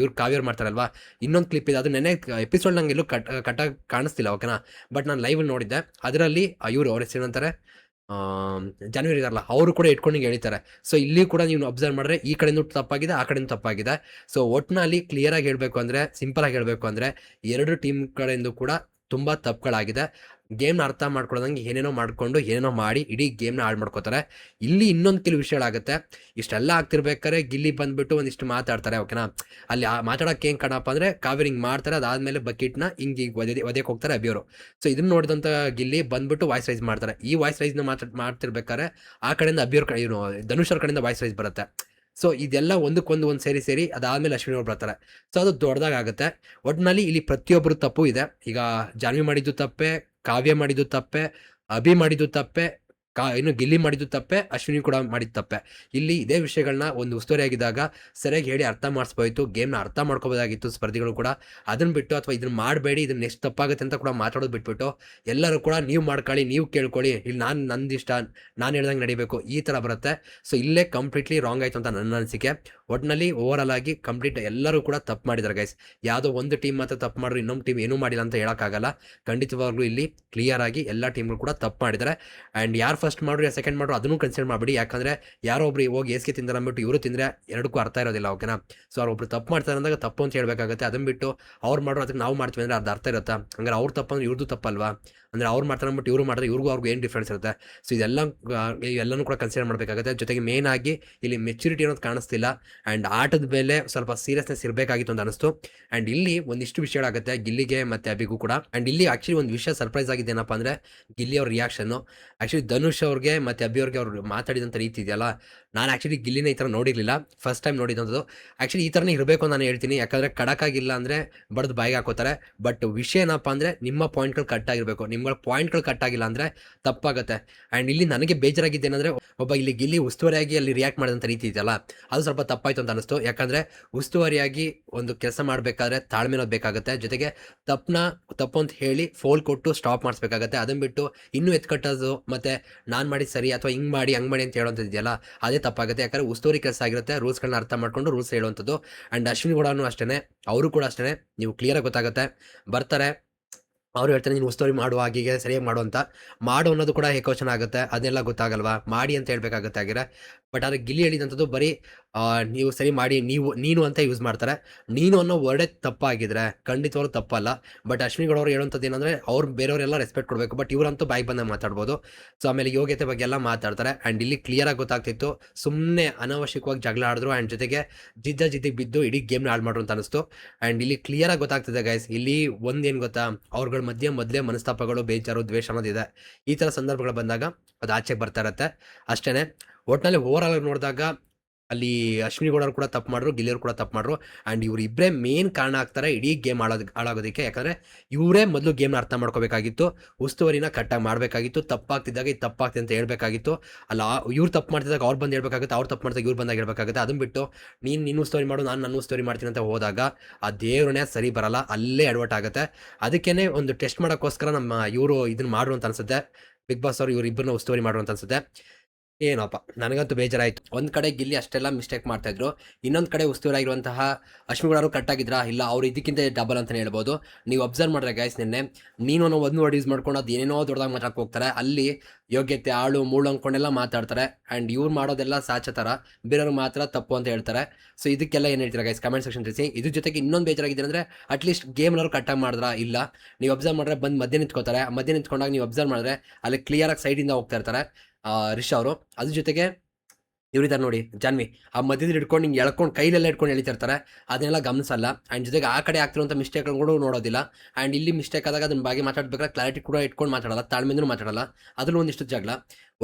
ಇವ್ರು ಕಾವ್ಯವ್ರು ಮಾಡ್ತಾರಲ್ವಾ? ಇನ್ನೊಂದು ಕ್ಲಿಪ್ ಇದೆ ಅದು ನೆನೆ ಎಪಿಸೋಡ್ ನಂಗೆ ಎಲ್ಲೂ ಕಟ್, ಕಟ್ಟಾಗಿ ಕಾಣಿಸ್ತಿಲ್ಲ ಓಕೆನಾ ಬಟ್ ನಾನು ಲೈವ್ ನೋಡಿದ್ದೆ. ಅದರಲ್ಲಿ ಇವರು ಅವ್ರ ಹೆಸರು ಏನಂತಾರೆ? ಜನವರಿ ಇದಾರಲ್ಲ ಅವರು ಕೂಡ ಇಟ್ಕೊಂಡು ಹೇಳ್ತಾರೆ ಸೊ ಇಲ್ಲಿ ಕೂಡ ನೀವು ಅಬ್ಸರ್ವ್ ಮಾಡಿದ್ರೆ ಈ ಕಡೆಯಿಂದ ತಪ್ಪಾಗಿದೆ, ಆ ಕಡೆಯಿಂದ ತಪ್ಪಾಗಿದೆ. ಸೊ ಒಟ್ಟಿನಲ್ಲಿ ಕ್ಲಿಯರ್ ಆಗಿ ಹೇಳಬೇಕು ಅಂದರೆ ಸಿಂಪಲ್ ಆಗಿ ಹೇಳಬೇಕು ಅಂದರೆ, ಎರಡು ಟೀಮ್ ಕಡೆಯಿಂದ ಕೂಡ ತುಂಬ ತಪ್ಪುಗಳಾಗಿದೆ. ಗೇಮ್ನ ಅರ್ಥ ಮಾಡ್ಕೊಳ್ಳೋದಂಗೆ ಏನೇನೋ ಮಾಡ್ಕೊಂಡು ಏನೇನೋ ಮಾಡಿ ಇಡೀ ಗೇಮ್ನ ಹಾಳು ಮಾಡ್ಕೋತಾರೆ. ಇಲ್ಲಿ ಇನ್ನೊಂದು ಕೆಲವು ವಿಷಯಗಳಾಗುತ್ತೆ ಇಷ್ಟೆಲ್ಲ ಆಗ್ತಿರ್ಬೇಕಾದ್ರೆ ಗಿಲ್ಲಿ ಬಂದ್ಬಿಟ್ಟು ಒಂದಿಷ್ಟು ಮಾತಾಡ್ತಾರೆ, ಓಕೆನಾ? ಅಲ್ಲಿ ಆ ಮಾತಾಡೋಕೆ ಏನು ಕಾಣಪ್ಪ ಅಂದರೆ ಕಾವೇರಿ ಹಿಂಗೆ ಮಾಡ್ತಾರೆ, ಅದಾದಮೇಲೆ ಬಕೆಟ್ನ ಹಿಂಗೆ ಹಿಂಗೆ ಒದೆ ಒದೆಗೆ ಹೋಗ್ತಾರೆ ಅಭಿಯವರು. ಸೊ ಇದನ್ನ ನೋಡಿದಂಥ ಗಿಲ್ಲಿ ಬಂದ್ಬಿಟ್ಟು ವಾಯ್ಸ್ ರೈಸ್ ಮಾಡ್ತಾರೆ. ಈ ವಾಯ್ಸ್ ರೈಸ್ನ ಮಾತಾಡ್, ಮಾಡ್ತಿರ್ಬೇಕಾದ್ರೆ ಆ ಕಡೆಯಿಂದ ಅಭಿಯವ್ರ ಕಡೆ ಏನು ಧನುಷರ ಕಡೆಯಿಂದ ವಾಯ್ಸ್ ರೈಸ್ ಬರುತ್ತೆ. ಸೊ ಇದೆಲ್ಲ ಒಂದಕ್ಕೊಂದು ಒಂದು ಸೇರಿ ಸೇರಿ ಅದಾದಮೇಲೆ ಅಶ್ವಿನಿ ಅವ್ರು ಬರ್ತಾರೆ. ಸೊ ಅದು ದೊಡ್ಡದಾಗುತ್ತೆ ಒಟ್ಟಿನಲ್ಲಿ ಇಲ್ಲಿ ಪ್ರತಿಯೊಬ್ಬರು ತಪ್ಪು ಇದೆ. ಈಗ ಜಾನ್ವಿ ಮಾಡಿದ್ದು ತಪ್ಪೆ ಕಾವ್ಯ ಮಾಡಿದ್ದು ತಪ್ಪೆ ಅಭಿ ಮಾಡಿದ್ದು ತಪ್ಪೆ ಕಾ, ಇನ್ನು ಗಿಲ್ಲಿ ಮಾಡಿದ್ದು ತಪ್ಪೆ, ಅಶ್ವಿನಿ ಕೂಡ ಮಾಡಿದ್ದು ತಪ್ಪೆ. ಇಲ್ಲಿ ಇದೇ ವಿಷಯಗಳನ್ನ ಒಂದು ಉಸ್ತುವಾರಿ ಆಗಿದ್ದಾಗ ಸರಿಯಾಗಿ ಹೇಳಿ ಅರ್ಥ ಮಾಡಿಸ್ಬೋಯಿತು ಗೇಮ್ನ ಅರ್ಥ ಮಾಡ್ಕೋಬೋದಾಗಿತ್ತು ಸ್ಪರ್ಧಿಗಳು ಕೂಡ. ಅದನ್ನ ಬಿಟ್ಟು ಅಥವಾ ಇದನ್ನ ಮಾಡಬೇಡಿ, ಇದನ್ನ ನೆಕ್ಸ್ಟ್ ತಪ್ಪಾಗುತ್ತೆ ಅಂತ ಕೂಡ ಮಾತಾಡೋದು ಬಿಟ್ಬಿಟ್ಟು, ಎಲ್ಲರೂ ಕೂಡ ನೀವು ಮಾಡ್ಕೊಳ್ಳಿ, ನೀವು ಕೇಳ್ಕೊಳ್ಳಿ, ಇಲ್ಲಿ ನಾನು ನಂದಿಷ್ಟ, ನಾನು ಹೇಳ್ದಂಗೆ ನಡಿಬೇಕು, ಈ ಥರ ಬರುತ್ತೆ. ಸೊ ಇಲ್ಲೇ ಕಂಪ್ಲೀಟ್ಲಿ ರಾಂಗ್ ಆಯಿತು ಅಂತ ನನ್ನ ಅನಿಸಿಕೆ. ಒಟ್ಟಿನಲ್ಲಿ ಓವರ್ ಆಲ್ ಆಗಿ ಕಂಪ್ಲೀಟ್ ಎಲ್ಲರೂ ಕೂಡ ತಪ್ಪು ಮಾಡಿದ್ದಾರೆ ಗೈಸ್ ಯಾವುದೋ ಒಂದು ಟೀಮ್ ಮಾತ್ರ ತಪ್ಪು ಮಾಡಿದ್ರು, ಇನ್ನೊಂದು ಟೀಮ್ ಏನೂ ಮಾಡಿಲ್ಲ ಅಂತ ಹೇಳೋಕ್ಕಾಗಲ್ಲ. ಖಂಡಿತವಾಗ್ಲೂ ಇಲ್ಲಿ ಕ್ಲಿಯರ್ ಆಗಿ ಎಲ್ಲ ಟೀಮ್ಗಳು ಕೂಡ ತಪ್ಪು ಮಾಡಿದ್ದಾರೆ. ಆ್ಯಂಡ್ ಯಾರು ಫಸ್ಟ್ ಮಾಡ್ರಿ ಸೆಕೆಂಡ್ ಮಾಡ್ರು ಅದನ್ನು ಕನ್ಸಿಡರ್ ಮಾಡಿಬಿಡಿ. ಯಾಕಂದರೆ ಯಾರೋ ಒಬ್ರು ಹೋಗಿ ಏಸ್ಗೆ ತಿಂದ್ರೆ ಅಂದ್ಬಿಟ್ಟು ಇವರು ತಿಂದರೆ ಎರಡಕ್ಕೂ ಅರ್ಥ ಇರೋದಿಲ್ಲ ಓಕೆನಾ? ಸೊ ಅವ್ರು ಒಬ್ರು ತಪ್ಪು ಮಾಡ್ತಾರೆ ಅಂದಾಗ ತಪ್ಪು ಅಂತ ಹೇಳಬೇಕಾಗುತ್ತೆ. ಅದನ್ನು ಬಿಟ್ಟು ಅವ್ರು ಮಾಡ್ರು, ಅದಕ್ಕೆ ನಾವು ಮಾಡ್ತೀವಿ ಅಂದರೆ ಅದು ಅರ್ಥ ಇರುತ್ತೆ? ಹಂಗಾರೆ ಅವ್ರು ತಪ್ಪು ಅಂದ್ರೆ ಇವ್ರದ್ದು ತಪ್ಪಲ್ವಾ? ಅಂದರೆ ಅವ್ರು ಮಾಡ್ತಾರೆ ಅಂದ್ಬಿಟ್ಟು ಇವರು ಮಾಡಿದ್ರೆ ಇವ್ರಿಗೂ ಅವ್ರಿಗೂ ಏನು ಡಿಫ್ರೆನ್ಸ್ ಇರುತ್ತೆ? ಸೊ ಇದೆಲ್ಲ ಇವೆಲ್ಲನೂ ಕೂಡ ಕನ್ಸಿಡರ್ ಮಾಡಬೇಕಾಗುತ್ತೆ. ಜೊತೆಗೆ ಮೇನ್ ಆಗಿ ಇಲ್ಲಿ ಮೆಚುರಿಟಿ ಅನ್ನೋದು ಕಾಣಿಸ್ತಿಲ್ಲ. ಆ್ಯಂಡ್ ಆಟದ ಮೇಲೆ ಸ್ವಲ್ಪ ಸೀರಿಯಸ್ನೆಸ್ ಇರಬೇಕಾಗಿತ್ತು ಅಂತ ಅನಿಸ್ತು. ಆ್ಯಂಡ್ ಇಲ್ಲಿ ಒಂದಿಷ್ಟು ವಿಷಯಗಳಾಗುತ್ತೆ ಗಿಲ್ಲಿಗೆ ಮತ್ತು ಅಭಿಗೂ ಕೂಡ. ಆ್ಯಂಡ್ ಇಲ್ಲಿ ಆ್ಯಕ್ಚುಲಿ ಒಂದು ವಿಷಯ ಸರ್ಪ್ರೈಸ್ ಆಗಿದೆ ಏನಪ್ಪ ಅಂದರೆ ಗಿಲ್ಲಿ ಅವ್ರ ರಿಯಾಕ್ಷನ್ನು ಆ್ಯಕ್ಚುಲಿ ಧನುಷ್ ಅವ್ರಿಗೆ ಮತ್ತು ಅಭಿ ಅವ್ರಿಗೆ ಅವ್ರು ಮಾತಾಡಿದಂಥ ರೀತಿ ಇದೆಯಲ್ಲ, ನಾನು ಆ್ಯಕ್ಚುಲಿ ಗಿಲ್ಲಿನ ಈ ಥರ ನೋಡಿರಲಿಲ್ಲ. First time ನೋಡಿದಂಥದ್ದು. ಆ್ಯಕ್ಚುಲಿ ಈ ಥರನೇ ಇರಬೇಕು ನಾನು ಹೇಳ್ತೀನಿ. ಯಾಕಂದರೆ ಕಡಕಾಗಿಲ್ಲ ಅಂದರೆ ಬಡ್ದು ಬಾಯಿಗೆ ಹಾಕೋತಾರೆ. ಬಟ್ ವಿಷಯ ಏನಪ್ಪ ಅಂದರೆ ನಿಮ್ಮ ಪಾಯಿಂಟ್ಗಳು ಕಟ್ ಆಗಿರಬೇಕು. ನಿಮ್ಗಳ ಪಾಯಿಂಟ್ಗಳು ಕಟ್ ಆಗಿಲ್ಲ ಅಂದರೆ ತಪ್ಪಾಗುತ್ತೆ. ಆ್ಯಂಡ್ ಇಲ್ಲಿ ನನಗೆ ಬೇಜಾರಾಗಿದ್ದೇನೆಂದರೆ ಒಬ್ಬ ಇಲ್ಲಿ ಗಿಲ್ಲಿ ಉಸ್ತುವಾರಿಯಾಗಿ ಅಲ್ಲಿ ರಿಯಾಕ್ಟ್ ಮಾಡಿದಂಥ ರೀತಿ ಇದೆಯಲ್ಲ, ಅದು ಸ್ವಲ್ಪ ತಪ್ಪಾಯಿತು ಅಂತ ಅನಿಸ್ತು ಯಾಕಂದರೆ ಉಸ್ತುವಾರಿಯಾಗಿ ಒಂದು ಕೆಲಸ ಮಾಡಬೇಕಾದ್ರೆ ತಾಳ್ಮೆ ಅನ್ನೋದು ಬೇಕಾಗುತ್ತೆ. ಜೊತೆಗೆ ತಪ್ಪನ್ನ, ತಪ್ಪು ಅಂತ ಹೇಳಿ ಫೋಲ್ ಕೊಟ್ಟು ಸ್ಟಾಪ್ ಮಾಡಿಸ್ಬೇಕಾಗತ್ತೆ. ಅದನ್ನು ಬಿಟ್ಟು ಇನ್ನೂ ಎತ್ಕಟ್ಟೋದು ಮತ್ತು ನಾನು ಮಾಡಿ ಸರಿ ಅಥವಾ ಹಿಂಗೆ ಮಾಡಿ, ಹಂಗೆ ಮಾಡಿ ಅಂತ ಹೇಳೋಂಥದ್ದು ಇದೆಯಲ್ಲ, ಅದೇ ತಪ್ಪಾಗುತ್ತೆ. ಯಾಕಂದರೆ ಉಸ್ತುವಾರಿ ಕೆಲಸ ಆಗಿರುತ್ತೆ ರೂಲ್ಸ್ಗಳನ್ನ ಅರ್ಥ ಮಾಡ್ಕೊಂಡು ರೂಲ್ಸ್ ಹೇಳುವಂಥದ್ದು. ಆ್ಯಂಡ್ ಅಶ್ವಿನಿ ಕೂಡ ಅಷ್ಟೇ ಅವರು ಕೂಡ ಅಷ್ಟೇ ನೀವು ಕ್ಲಿಯರಾಗಿ ಗೊತ್ತಾಗುತ್ತೆ. ಬರ್ತಾರೆ, ಅವ್ರು ಹೇಳ್ತಾರೆ, ನೀನು ಉಸ್ತುವಾರಿ ಮಾಡುವ ಹಾಗೆ ಸರಿಯಾಗಿ ಮಾಡು ಅಂತ. ಮಾಡು ಅನ್ನೋದು ಕೂಡ ಏಕವಚನ ಆಗುತ್ತೆ ಅದನ್ನೆಲ್ಲ ಗೊತ್ತಾಗಲ್ವಾ? ಮಾಡಿ ಅಂತ ಹೇಳಬೇಕಾಗುತ್ತೆ ಆಗಿರ ಬಟ್ ಆದರೆ ಗಿಲ್ಲಿ ಹೇಳಿದಂಥದ್ದು ಬರೀ ನೀವು ಸರಿ ಮಾಡಿ, ನೀವು, ನೀನು ಅಂತ ಯೂಸ್ ಮಾಡ್ತಾರೆ. ನೀನು ಅನ್ನೋ ವರ್ಡೇ ತಪ್ಪಾಗಿದ್ರೆ, ಖಂಡಿತವಾಗ್ಲೂ ತಪ್ಪಲ್ಲ. ಬಟ್ ಅಶ್ವಿನಿ ಹೇಳುವಂಥದ್ದು ಏನಂದರೆ, ಅವ್ರು ಬೇರೆಯವರೆಲ್ಲ ರೆಸ್ಪೆಕ್ಟ್ ಕೊಡಬೇಕು. ಬಟ್ ಇವರಂತೂ ಬಾಯ್ ಬಂದಾಗ ಮಾತಾಡ್ಬೋದು. ಸೊ ಆಮೇಲೆ ಯೋಗ್ಯತೆ ಬಗ್ಗೆ ಎಲ್ಲ ಮಾತಾಡ್ತಾರೆ. ಆ್ಯಂಡ್ ಇಲ್ಲಿ ಕ್ಲಿಯರಾಗಿ ಗೊತ್ತಾಗ್ತಿತ್ತು. ಸುಮ್ಮನೆ ಅನಾವಶ್ಯಕವಾಗಿ ಜಗಳ ಆಡಿದ್ರು ಆ್ಯಂಡ್ ಜೊತೆಗೆ ಜಿದ್ದ ಜಿದ್ದಿಗೆ ಬಿದ್ದು ಇಡೀ ಗೇಮ್ನ ಹಾಳು ಮಾಡ್ರು ಅಂತ ಅನಿಸ್ತು. ಆ್ಯಂಡ್ ಇಲ್ಲಿ ಕ್ಲಿಯರಾಗಿ ಗೊತ್ತಾಗ್ತಿದೆ ಗೈಸ್ ಇಲ್ಲಿ ಒಂದೇನು ಗೊತ್ತಾ? ಅವ್ರಗಳ ಮಧ್ಯೆ ಮೊದಲೇ ಮನಸ್ತಾಪಗಳು, ಬೇಜಾರು, ದ್ವೇಷ ಅನ್ನೋದಿದೆ ಈ ಥರ ಸಂದರ್ಭಗಳು ಬಂದಾಗ ಅದು ಆಚೆಗೆ ಬರ್ತಾ ಇರತ್ತೆ. ಅಷ್ಟೇ ಒಟ್ಟಿನಲ್ಲಿ ಓವರ್ ಆಲ್ ನೋಡಿದಾಗ ಅಲ್ಲಿ ಅಶ್ವಿನಿ ಗೌಡರು ಕೂಡ ತಪ್ಪು ಮಾಡಿದ್ರು ಗಿಲ್ಲಿಯರು ಕೂಡ ತಪ್ಪು ಮಾಡಿದ್ರು ಆ್ಯಂಡ್ ಇವ್ರು ಇಬ್ಬರೇ ಮೇನ್ ಕಾರಣ ಆಗ್ತಾರೆ ಇಡೀ ಗೇಮ್ ಆಳೋದು ಹಾಳಾಗೋದಕ್ಕೆ ಯಾಕಂದರೆ ಇವರೇ ಮೊದಲು ಗೇಮ್ನ ಅರ್ಥ ಮಾಡ್ಕೋಬೇಕಾಗಿತ್ತು. ಉಸ್ತುವಾರಿನ ಕಟ್ಟಾಗಿ ಮಾಡಬೇಕಾಗಿತ್ತು. ತಪ್ಪಾಗ್ತಿದ್ದಾಗ ಇದು ತಪ್ಪಾಗ್ತಿದೆ ಅಂತ ಹೇಳಬೇಕಾಗಿತ್ತು. ಅಲ್ಲ, ಇವ್ರು ತಪ್ಪು ಮಾಡ್ತಿದ್ದಾಗ ಅವ್ರು ಬಂದು ಹೇಳ್ಬೇಕಾಗುತ್ತೆ, ಅವ್ರು ತಪ್ಪು ಮಾಡಿದಾಗ ಇವ್ರು ಬಂದಾಗ ಹೇಳಬೇಕಾಗುತ್ತೆ. ಅದನ್ನು ಬಿಟ್ಟು ನೀನು ನಿನ್ನ ಸ್ಟೋರಿ ಮಾಡು, ನಾನು ನನ್ನ ಸ್ಟೋರಿ ಮಾಡ್ತೀನಿ ಅಂತ ಹೋದಾಗ ಆ ದೇವ್ರನ್ನೇ ಸರಿ ಬರಲ್ಲ, ಅಲ್ಲೇ ಅಡ್ವರ್ಟ್ ಆಗುತ್ತೆ. ಅದಕ್ಕೇ ಒಂದು ಟೆಸ್ಟ್ ಮಾಡೋಕ್ಕೋಸ್ಕರ ನಮ್ಮ ಇವರು ಇದನ್ನ ಮಾಡ್ರು ಅಂತ ಅನ್ಸುತ್ತೆ. ಬಿಗ್ ಬಾಸ್ ಅವರು ಇವ್ರು ಇಬ್ಬರನ್ನ ಉಸ್ತುವಾರಿ ಮಾಡ್ರು ಅಂತ ಅನ್ಸುತ್ತೆ. ಏನೋಪ್ಪ ನನಗಂತೂ ಬೇಜಾರಾಯಿತು. ಒಂದು ಕಡೆ ಗಿಲ್ಲಿ ಅಷ್ಟೆಲ್ಲ ಮಿಸ್ಟೇಕ್ ಮಾಡ್ತಾಯಿದ್ರು ಇನ್ನೊಂದು ಕಡೆ ಉಸ್ತುವಾರಾಗಿರುವಂತಹ ಕಟ್ ಕಟ್ಟಾಗಿದ್ರಾ ಇಲ್ಲ, ಅವ್ರು ಇದಕ್ಕಿಂತ ಡಬಲ್ ಅಂತಲೇ ಹೇಳ್ಬೋದು. ನೀವು ಅಬ್ಸರ್ವ್ ಮಾಡ್ರೆ ಗೈಸ್ ನಿನ್ನೆ, ನೀನು ಒಂದು ವರ್ಡ್ ಯೂಸ್ ಮಾಡ್ಕೊಂಡು ಅದು ಏನೇನೋ ದೊಡ್ಡದಾಗಿ ಹೋಗ್ತಾರೆ. ಅಲ್ಲಿ ಯೋಗ್ಯತೆ, ಆಳು, ಮೂಳು ಅಂದ್ಕೊಂಡೆಲ್ಲ ಮಾತಾಡ್ತಾರೆ. ಆ್ಯಂಡ್ ಇವ್ರು ಮಾಡೋದೆಲ್ಲ ಸಾಚ ಥರ ಬೇರೆಯವ್ರು ಮಾತ್ರ ತಪ್ಪು ಅಂತ ಹೇಳ್ತಾರೆ. ಸೊ ಇದಕ್ಕೆಲ್ಲ ಏನು ಹೇಳ್ತೀರಾ ಗೈಸ್ ಕಮೆಂಟ್ ಸೆಕ್ಷನ್ ತಿಳಿಸಿ. ಇದ್ರ ಜೊತೆಗೆ ಇನ್ನೊಂದು ಬೇಜಾರಾಗಿದೆ ಅಂದರೆ ಅಟ್ಲೀಸ್ಟ್ ಗೇಮ್ನವ್ರು ಕಟ್ಟಾಗಿ ಮಾಡಿದ್ರಾ? ಇಲ್ಲ. ನೀವು ಅಬ್ಸರ್ವ್ ಮಾಡಿದ್ರೆ ಬಂದು ಮಧ್ಯ ನಿಂತ್ಕೋತಾರೆ. ಮಧ್ಯ ನಿಂತ್ಕೊಂಡಾಗ ನೀವು ಅಬ್ಸರ್ವ್ ಮಾಡಿದ್ರೆ, ಅಲ್ಲಿ ಕ್ಲಿಯರಾಗಿ ಸೈಡಿಂದ ಹೋಗ್ತಾ ಇರ್ತಾರೆ. ರಿಷ್ ಅವರು. ಅದ್ರ ಜೊತೆಗೆ ಇವರಿದ್ದಾರೆ ನೋಡಿ, ಜಾನ್ವಿ. ಆ ಮಧ್ಯದಲ್ಲಿ ಇಟ್ಕೊಂಡು ಹಿಂಗೆ ಎಳ್ಕೊಂಡು ಕೈಲೆಲ್ಲ ಇಟ್ಕೊಂಡು ಎಳಿತಿರ್ತಾರೆ ಅದನ್ನೆಲ್ಲ ಗಮನಿಸಲ್ಲ. ಆ್ಯಂಡ್ ಜೊತೆಗೆ ಆ ಕಡೆ ಆಗ್ತಿರುವಂಥ ಮಿಸ್ಟೇಕ್ಗಳು ಕೂಡ ನೋಡೋದಿಲ್ಲ. ಆ್ಯಂಡ್ ಇಲ್ಲಿ ಮಿಸ್ಟೇಕ್ ಆದಾಗ ಅದನ್ನ ಬಾಗಿ ಮಾತಾಡ್ಬೇಕಾದ್ರೆ ಕ್ಲಾರಿಟಿ ಕೂಡ ಇಟ್ಕೊಂಡು ಮಾತಾಡಲ್ಲ ತಾಳ್ಮೆಂದ್ರೂ ಮಾತಾಡಲ್ಲ. ಅದ್ರಲ್ಲಿ ಒಂದಿಷ್ಟು ಜಗಳ.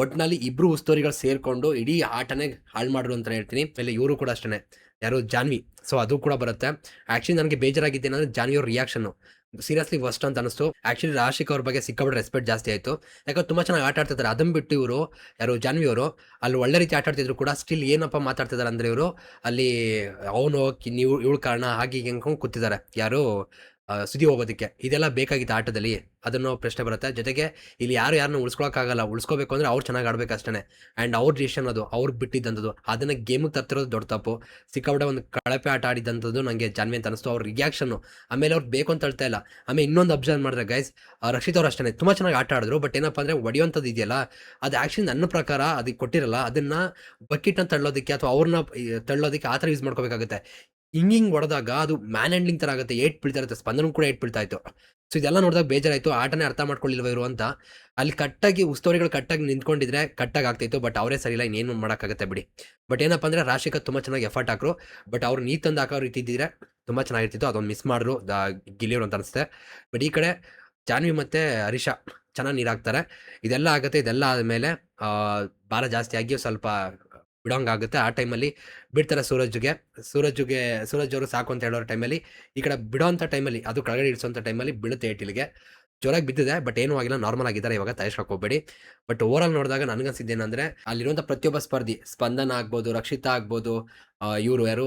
ಒಟ್ಟಿನಲ್ಲಿ ಇಬ್ಬರು ಉಸ್ತೋರಿಗಳು ಸೇರಿಕೊಂಡು ಇಡೀ ಆಟನೇ ಹಾಳು ಮಾಡಿದ್ರು ಅಂತ ಹೇಳ್ತೀನಿ. ಇಲ್ಲ ಇವರು ಕೂಡ ಅಷ್ಟೇ ಯಾರು ಜಾನ್ವಿ. ಸೊ ಅದು ಕೂಡ ಬರುತ್ತೆ. ಆ್ಯಕ್ಚುಲಿ ನನಗೆ ಬೇಜಾರಾಗಿದ್ದೇನೆಂದ್ರೆ ಜಾನ್ವಿ ಅವ್ರ ರಿಯಾಕ್ಷನ್ನು ಸೀರಿಯಸ್ಲಿ ವರ್ಸ್ಟ್ ಅಂತ ಅನಿಸ್ತು ಆಕ್ಚುಲಿ ರಾಶಿಕ್ ಅವ್ರ ಬಗ್ಗೆ ಸಿಕ್ಕಾಬಿಟ್ಟು ರೆಸ್ಪೆಕ್ಟ್ ಜಾಸ್ತಿ ಆಯಿತು. ಯಾಕಂದ್ರೆ ತುಂಬ ಚೆನ್ನಾಗಿ ಆಟ ಆಡ್ತಿದ್ದಾರೆ ಅದನ್ನು ಬಿಟ್ಟು ಇವರು, ಯಾರು ಜಾನ್ವಿ ಅವರು, ಅಲ್ಲಿ ಒಳ್ಳೆ ರೀತಿ ಆಟ ಆಡ್ತಿದ್ರು ಕೂಡ ಸ್ಟಿಲ್ ಏನಪ್ಪ ಮಾತಾಡ್ತಿದ್ದಾರೆ ಅಂದರೆ ಇವರು, ಅಲ್ಲಿ ಅವನು ನೀವು ಇವಳು ಕಾರಣ ಹಾಗೆ ಹೆಂಗ್ಕೊಂಡು ಕೂತಿದ್ದಾರೆ. ಯಾರು ಸುದ್ದಿ ಹೋಗೋದಕ್ಕೆ. ಇದೆಲ್ಲ ಬೇಕಾಗಿತ್ತು ಆಟದಲ್ಲಿ ಅದನ್ನು ಪ್ರಶ್ನೆ ಬರುತ್ತೆ. ಜೊತೆಗೆ ಇಲ್ಲಿ ಯಾರು ಯಾರನ್ನ ಉಳಿಸ್ಕೊಳಕ್ಕಾಗಲ್ಲ, ಉಳಿಸ್ಕೋಬೇಕು ಅಂದರೆ ಅವ್ರು ಚೆನ್ನಾಗಿ ಆಡ್ಬೇಕು ಅಷ್ಟೇ ಆ್ಯಂಡ್ ಅವ್ರ ಡಿಸಿಷನ್ ಅದು, ಅವ್ರು ಬಿಟ್ಟಿದ್ದಂಥದ್ದು. ಅದನ್ನು ಗೇಮಿಗೆ ತರ್ತಿರೋದು ದೊಡ್ಡ ತಪ್ಪು. ಸಿಕ್ಕಾಪಟ್ಟೆ ಒಂದು ಕಳಪೆ ಆಟ ಆಡಿದ್ದಂಥದ್ದು ನನಗೆ ಜಾನ್ವಿ ಅಂತ ಅನಿಸ್ತು. ಅವ್ರ ರಿಯಾಕ್ಷನ್ನು ಆಮೇಲೆ ಅವ್ರು ಬೇಕು ಅಂತ ಹೇಳ್ತಾ ಇಲ್ಲ. ಆಮೇಲೆ ಇನ್ನೊಂದು ಅಬ್ಸರ್ವ್ ಮಾಡಿದ್ರೆ ಗೈಸ್ ರಕ್ಷಿತ್ ಅವ್ರು ಅಷ್ಟೇ ತುಂಬ ಚೆನ್ನಾಗಿ ಆಟ ಆಡಿದ್ರು ಬಟ್ ಏನಪ್ಪ ಅಂದರೆ ಹೊಡೆಯುವಂಥದ್ದು ಇದೆಯಲ್ಲ, ಅದು ಆ್ಯಕ್ಚುಲಿ ನನ್ನ ಪ್ರಕಾರ ಅದಕ್ಕೆ ಕೊಟ್ಟಿರಲ್ಲ, ಅದನ್ನು ಬಕೆಟ್ನ ತಳ್ಳೋದಕ್ಕೆ ಅಥವಾ ಅವ್ರನ್ನ ತಳ್ಳೋದಕ್ಕೆ ಆ ಥರ ಯೂಸ್ ಮಾಡ್ಕೋಬೇಕಾಗುತ್ತೆ. ಹಿಂಗೆ ಹಿಂಗೆ ಹೊಡೆದಾಗ ಅದು ಮ್ಯಾನ್ ಹ್ಯಾಂಡ್ಲಿಂಗ್ ತರ ಆಗುತ್ತೆ, ಏಟ್ ಬೀಳ್ತಾ ಇರುತ್ತೆ, ಸ್ಪಂದನ ಕೂಡ ಏಟ್ ಬೀಳ್ತಾ ಇತ್ತು. ಸೊ ಇದೆಲ್ಲ ನೋಡಿದಾಗ ಬೇಜಾರಾಯಿತು, ಆಟನೇ ಅರ್ಥ ಮಾಡ್ಕೊಳ್ಳಿಲ್ವ ಇವರು ಅಂತ. ಅಲ್ಲಿ ಕಟ್ಟಾಗಿ, ಉಸ್ತುವಾರಿಗಳು ಕಟ್ಟಾಗಿ ನಿಂತ್ಕೊಂಡಿದ್ರೆ ಕಟ್ಟಾಗಿ ಆಗ್ತಾಯಿತ್ತು, ಬಟ್ ಅವರೇ ಸರಿ ಇಲ್ಲ ಇನ್ನೇನು ಮಾಡೋಕ್ಕಾಗತ್ತೆ ಬಿಡಿ. ಬಟ್ ಏನಪ್ಪ ಅಂದರೆ ರಾಶಿಕ ತುಂಬ ಚೆನ್ನಾಗಿ ಎಫರ್ಟ್ ಹಾಕರು, ಬಟ್ ಅವ್ರು ನೀ ತಂದು ಹಾಕೋ ರೀತಿ ಇದ್ದಿದ್ರೆ ತುಂಬ ಚೆನ್ನಾಗಿರ್ತಿತ್ತು, ಅದೊಂದು ಮಿಸ್ ಮಾಡಿದ್ರು, ದ ಗಿಲಿಯವರು ಅಂತ ಅನಿಸುತ್ತೆ. ಬಟ್ ಈ ಕಡೆ ಜಾನ್ವಿ ಮತ್ತು ಹರೀಶಾ ಚೆನ್ನಾಗಿ ನೀರಾಕ್ತಾರೆ. ಇದೆಲ್ಲ ಆಗುತ್ತೆ, ಇದೆಲ್ಲ ಆದಮೇಲೆ ಭಾರ ಜಾಸ್ತಿ ಆಗಿ ಸ್ವಲ್ಪ ಬಿಡೋಂಗಾಗುತ್ತೆ ಆ ಟೈಮಲ್ಲಿ ಬಿಡ್ತಾರೆ ಸೂರಜ್ಗೆ. ಸೂರಜ್ಗೆ, ಸೂರಜ್ ಅವರು ಸಾಕು ಅಂತ ಹೇಳೋ ಟೈಮಲ್ಲಿ ಈ ಕಡೆ ಬಿಡೋಂಥ ಟೈಮಲ್ಲಿ, ಅದು ಕೆಳಗಡೆ ಇಡಿಸೋಂಥ ಟೈಮಲ್ಲಿ ಬೀಳುತ್ತೆ ಏಟಿಲ್ಗೆ. ಜೋರಾಗಿ ಬಿದ್ದಿದೆ, ಬಟ್ ಏನೂ ಆಗಿಲ್ಲ. ನಾರ್ಮಲ್ ಆಗಿದ್ದಾರೆ. ಇವಾಗ ತಯಸ್ಕೊಕ್ ಬಟ್ ಆಲ್ ನೋಡಿದಾಗ ನನಗನ್ಸಿದ್ದೇನೆಂದರೆ ಅಲ್ಲಿರುವಂಥ ಪ್ರತಿಯೊಬ್ಬ ಸ್ಪರ್ಧಿ, ಸ್ಪಂದನ ಆಗ್ಬೋದು, ರಕ್ಷಿತಾ ಆಗ್ಬೋದು ಇವರು ಯಾರು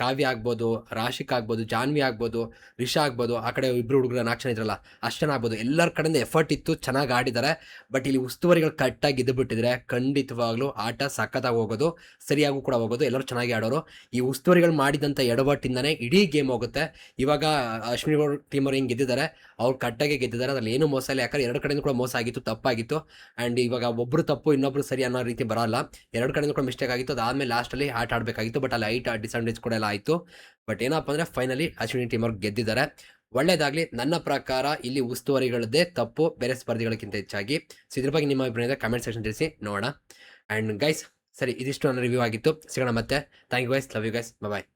ಕಾವ್ಯ ಆಗ್ಬೋದು, ರಾಶಿಕ್ ಆಗ್ಬೋದು, ಜಾನ್ವಿ ಆಗ್ಬೋದು, ರಿಷಾ ಆಗ್ಬೋದು, ಆ ಕಡೆ ಇಬ್ರು ಹುಡುಗರ ನಾಲ್ಕು ಜನ ಇದ್ರಲ್ಲ, ಅಷ್ಟು ಆಗ್ಬೋದು. ಎಲ್ಲರ ಕಡೆಯಿಂದ ಎಫರ್ಟ್ ಇತ್ತು, ಚೆನ್ನಾಗಿ ಆಡಿದ್ದಾರೆ. ಬಟ್ ಇಲ್ಲಿ ಉಸ್ತುವಾರಿಗಳು ಕಟ್ಟಾಗಿ ಇದ್ದು ಬಿಟ್ಟಿದ್ರೆ ಖಂಡಿತವಾಗ್ಲೂ ಆಟ ಸಖತ್ತಾಗಿ ಹೋಗೋದು, ಸರಿಯಾಗೂ ಕೂಡ ಹೋಗೋದು, ಎಲ್ಲರೂ ಚೆನ್ನಾಗಿ ಆಡೋರು. ಈ ಉಸ್ತುವಾರಿಗಳು ಮಾಡಿದಂಥ ಎಡವಟ್ಟಿಂದನೇ ಇಡೀ ಗೇಮ್ ಹೋಗುತ್ತೆ. ಇವಾಗ ಅಶ್ವಿನಿ ಟೀಮ್ ಅವ್ರು ಹಿಂಗೆ ಗೆದ್ದಿದ್ದಾರೆ, ಅವ್ರು ಕಟ್ಟಾಗಿ ಗೆದ್ದಿದ್ದಾರೆ, ಅದರಲ್ಲಿ ಏನು ಮೋಸ ಇಲ್ಲ. ಯಾಕಂದ್ರೆ ಎರಡು ಕಡೆಯಿಂದ ಕೂಡ ಮೋಸ ಆಗಿತ್ತು, ತಪ್ಪಾಗಿತ್ತು. ಆ್ಯಂಡ್ ಇವಾಗ ಒಬ್ಬರು ತಪ್ಪು, ಇನ್ನೊಬ್ರು ಸರಿ ಅನ್ನೋ ರೀತಿ ಬರಲ್ಲ. ಎರಡು ಕಡೆಯಿಂದ ಕೂಡ ಮಿಸ್ಟೇಕ್ ಆಗಿತ್ತು. ಅದಾದಮೇಲೆ ಲಾಸ್ಟಲ್ಲಿ ಆಟ ಆಡಬೇಕಾಗಿತ್ತು. ಬಟ್ ಅಲ್ಲಿ ಐಟ್ ಡಿಸಡ್ವಾಂಟೇಜ್ ಕೂಡ ಎಲ್ಲ ಆಯಿತು. ಬಟ್ ಏನಪ್ಪ ಅಂದರೆ ಫೈನಲಿ ಅಶ್ವಿನಿ ಟೀಮ್ ಅವ್ರು ಗೆದ್ದಿದ್ದಾರೆ. ಒಳ್ಳೆಯದಾಗಲಿ ನನ್ನ ಪ್ರಕಾರ ಇಲ್ಲಿ ಉಸ್ತುವಾರಿಗಳದ್ದೇ ತಪ್ಪು, ಬೇರೆ ಸ್ಪರ್ಧಿಗಳಿಗಿಂತ ಹೆಚ್ಚಾಗಿ. ಸೊ ಇದ್ರ ಬಗ್ಗೆ ನಿಮ್ಮ ಅಭಿಪ್ರಾಯದ ಕಮೆಂಟ್ ಸೆಕ್ಷನ್ ತಿಳಿಸಿ ನೋಡೋಣ. ಆ್ಯಂಡ್ ಗೈಸ್ ಸರಿ, ಇದಿಷ್ಟು ನನ್ನ ರಿವ್ಯೂ ಆಗಿತ್ತು. ಸಿಗೋಣ ಮತ್ತೆ. Thank you guys love you guys bye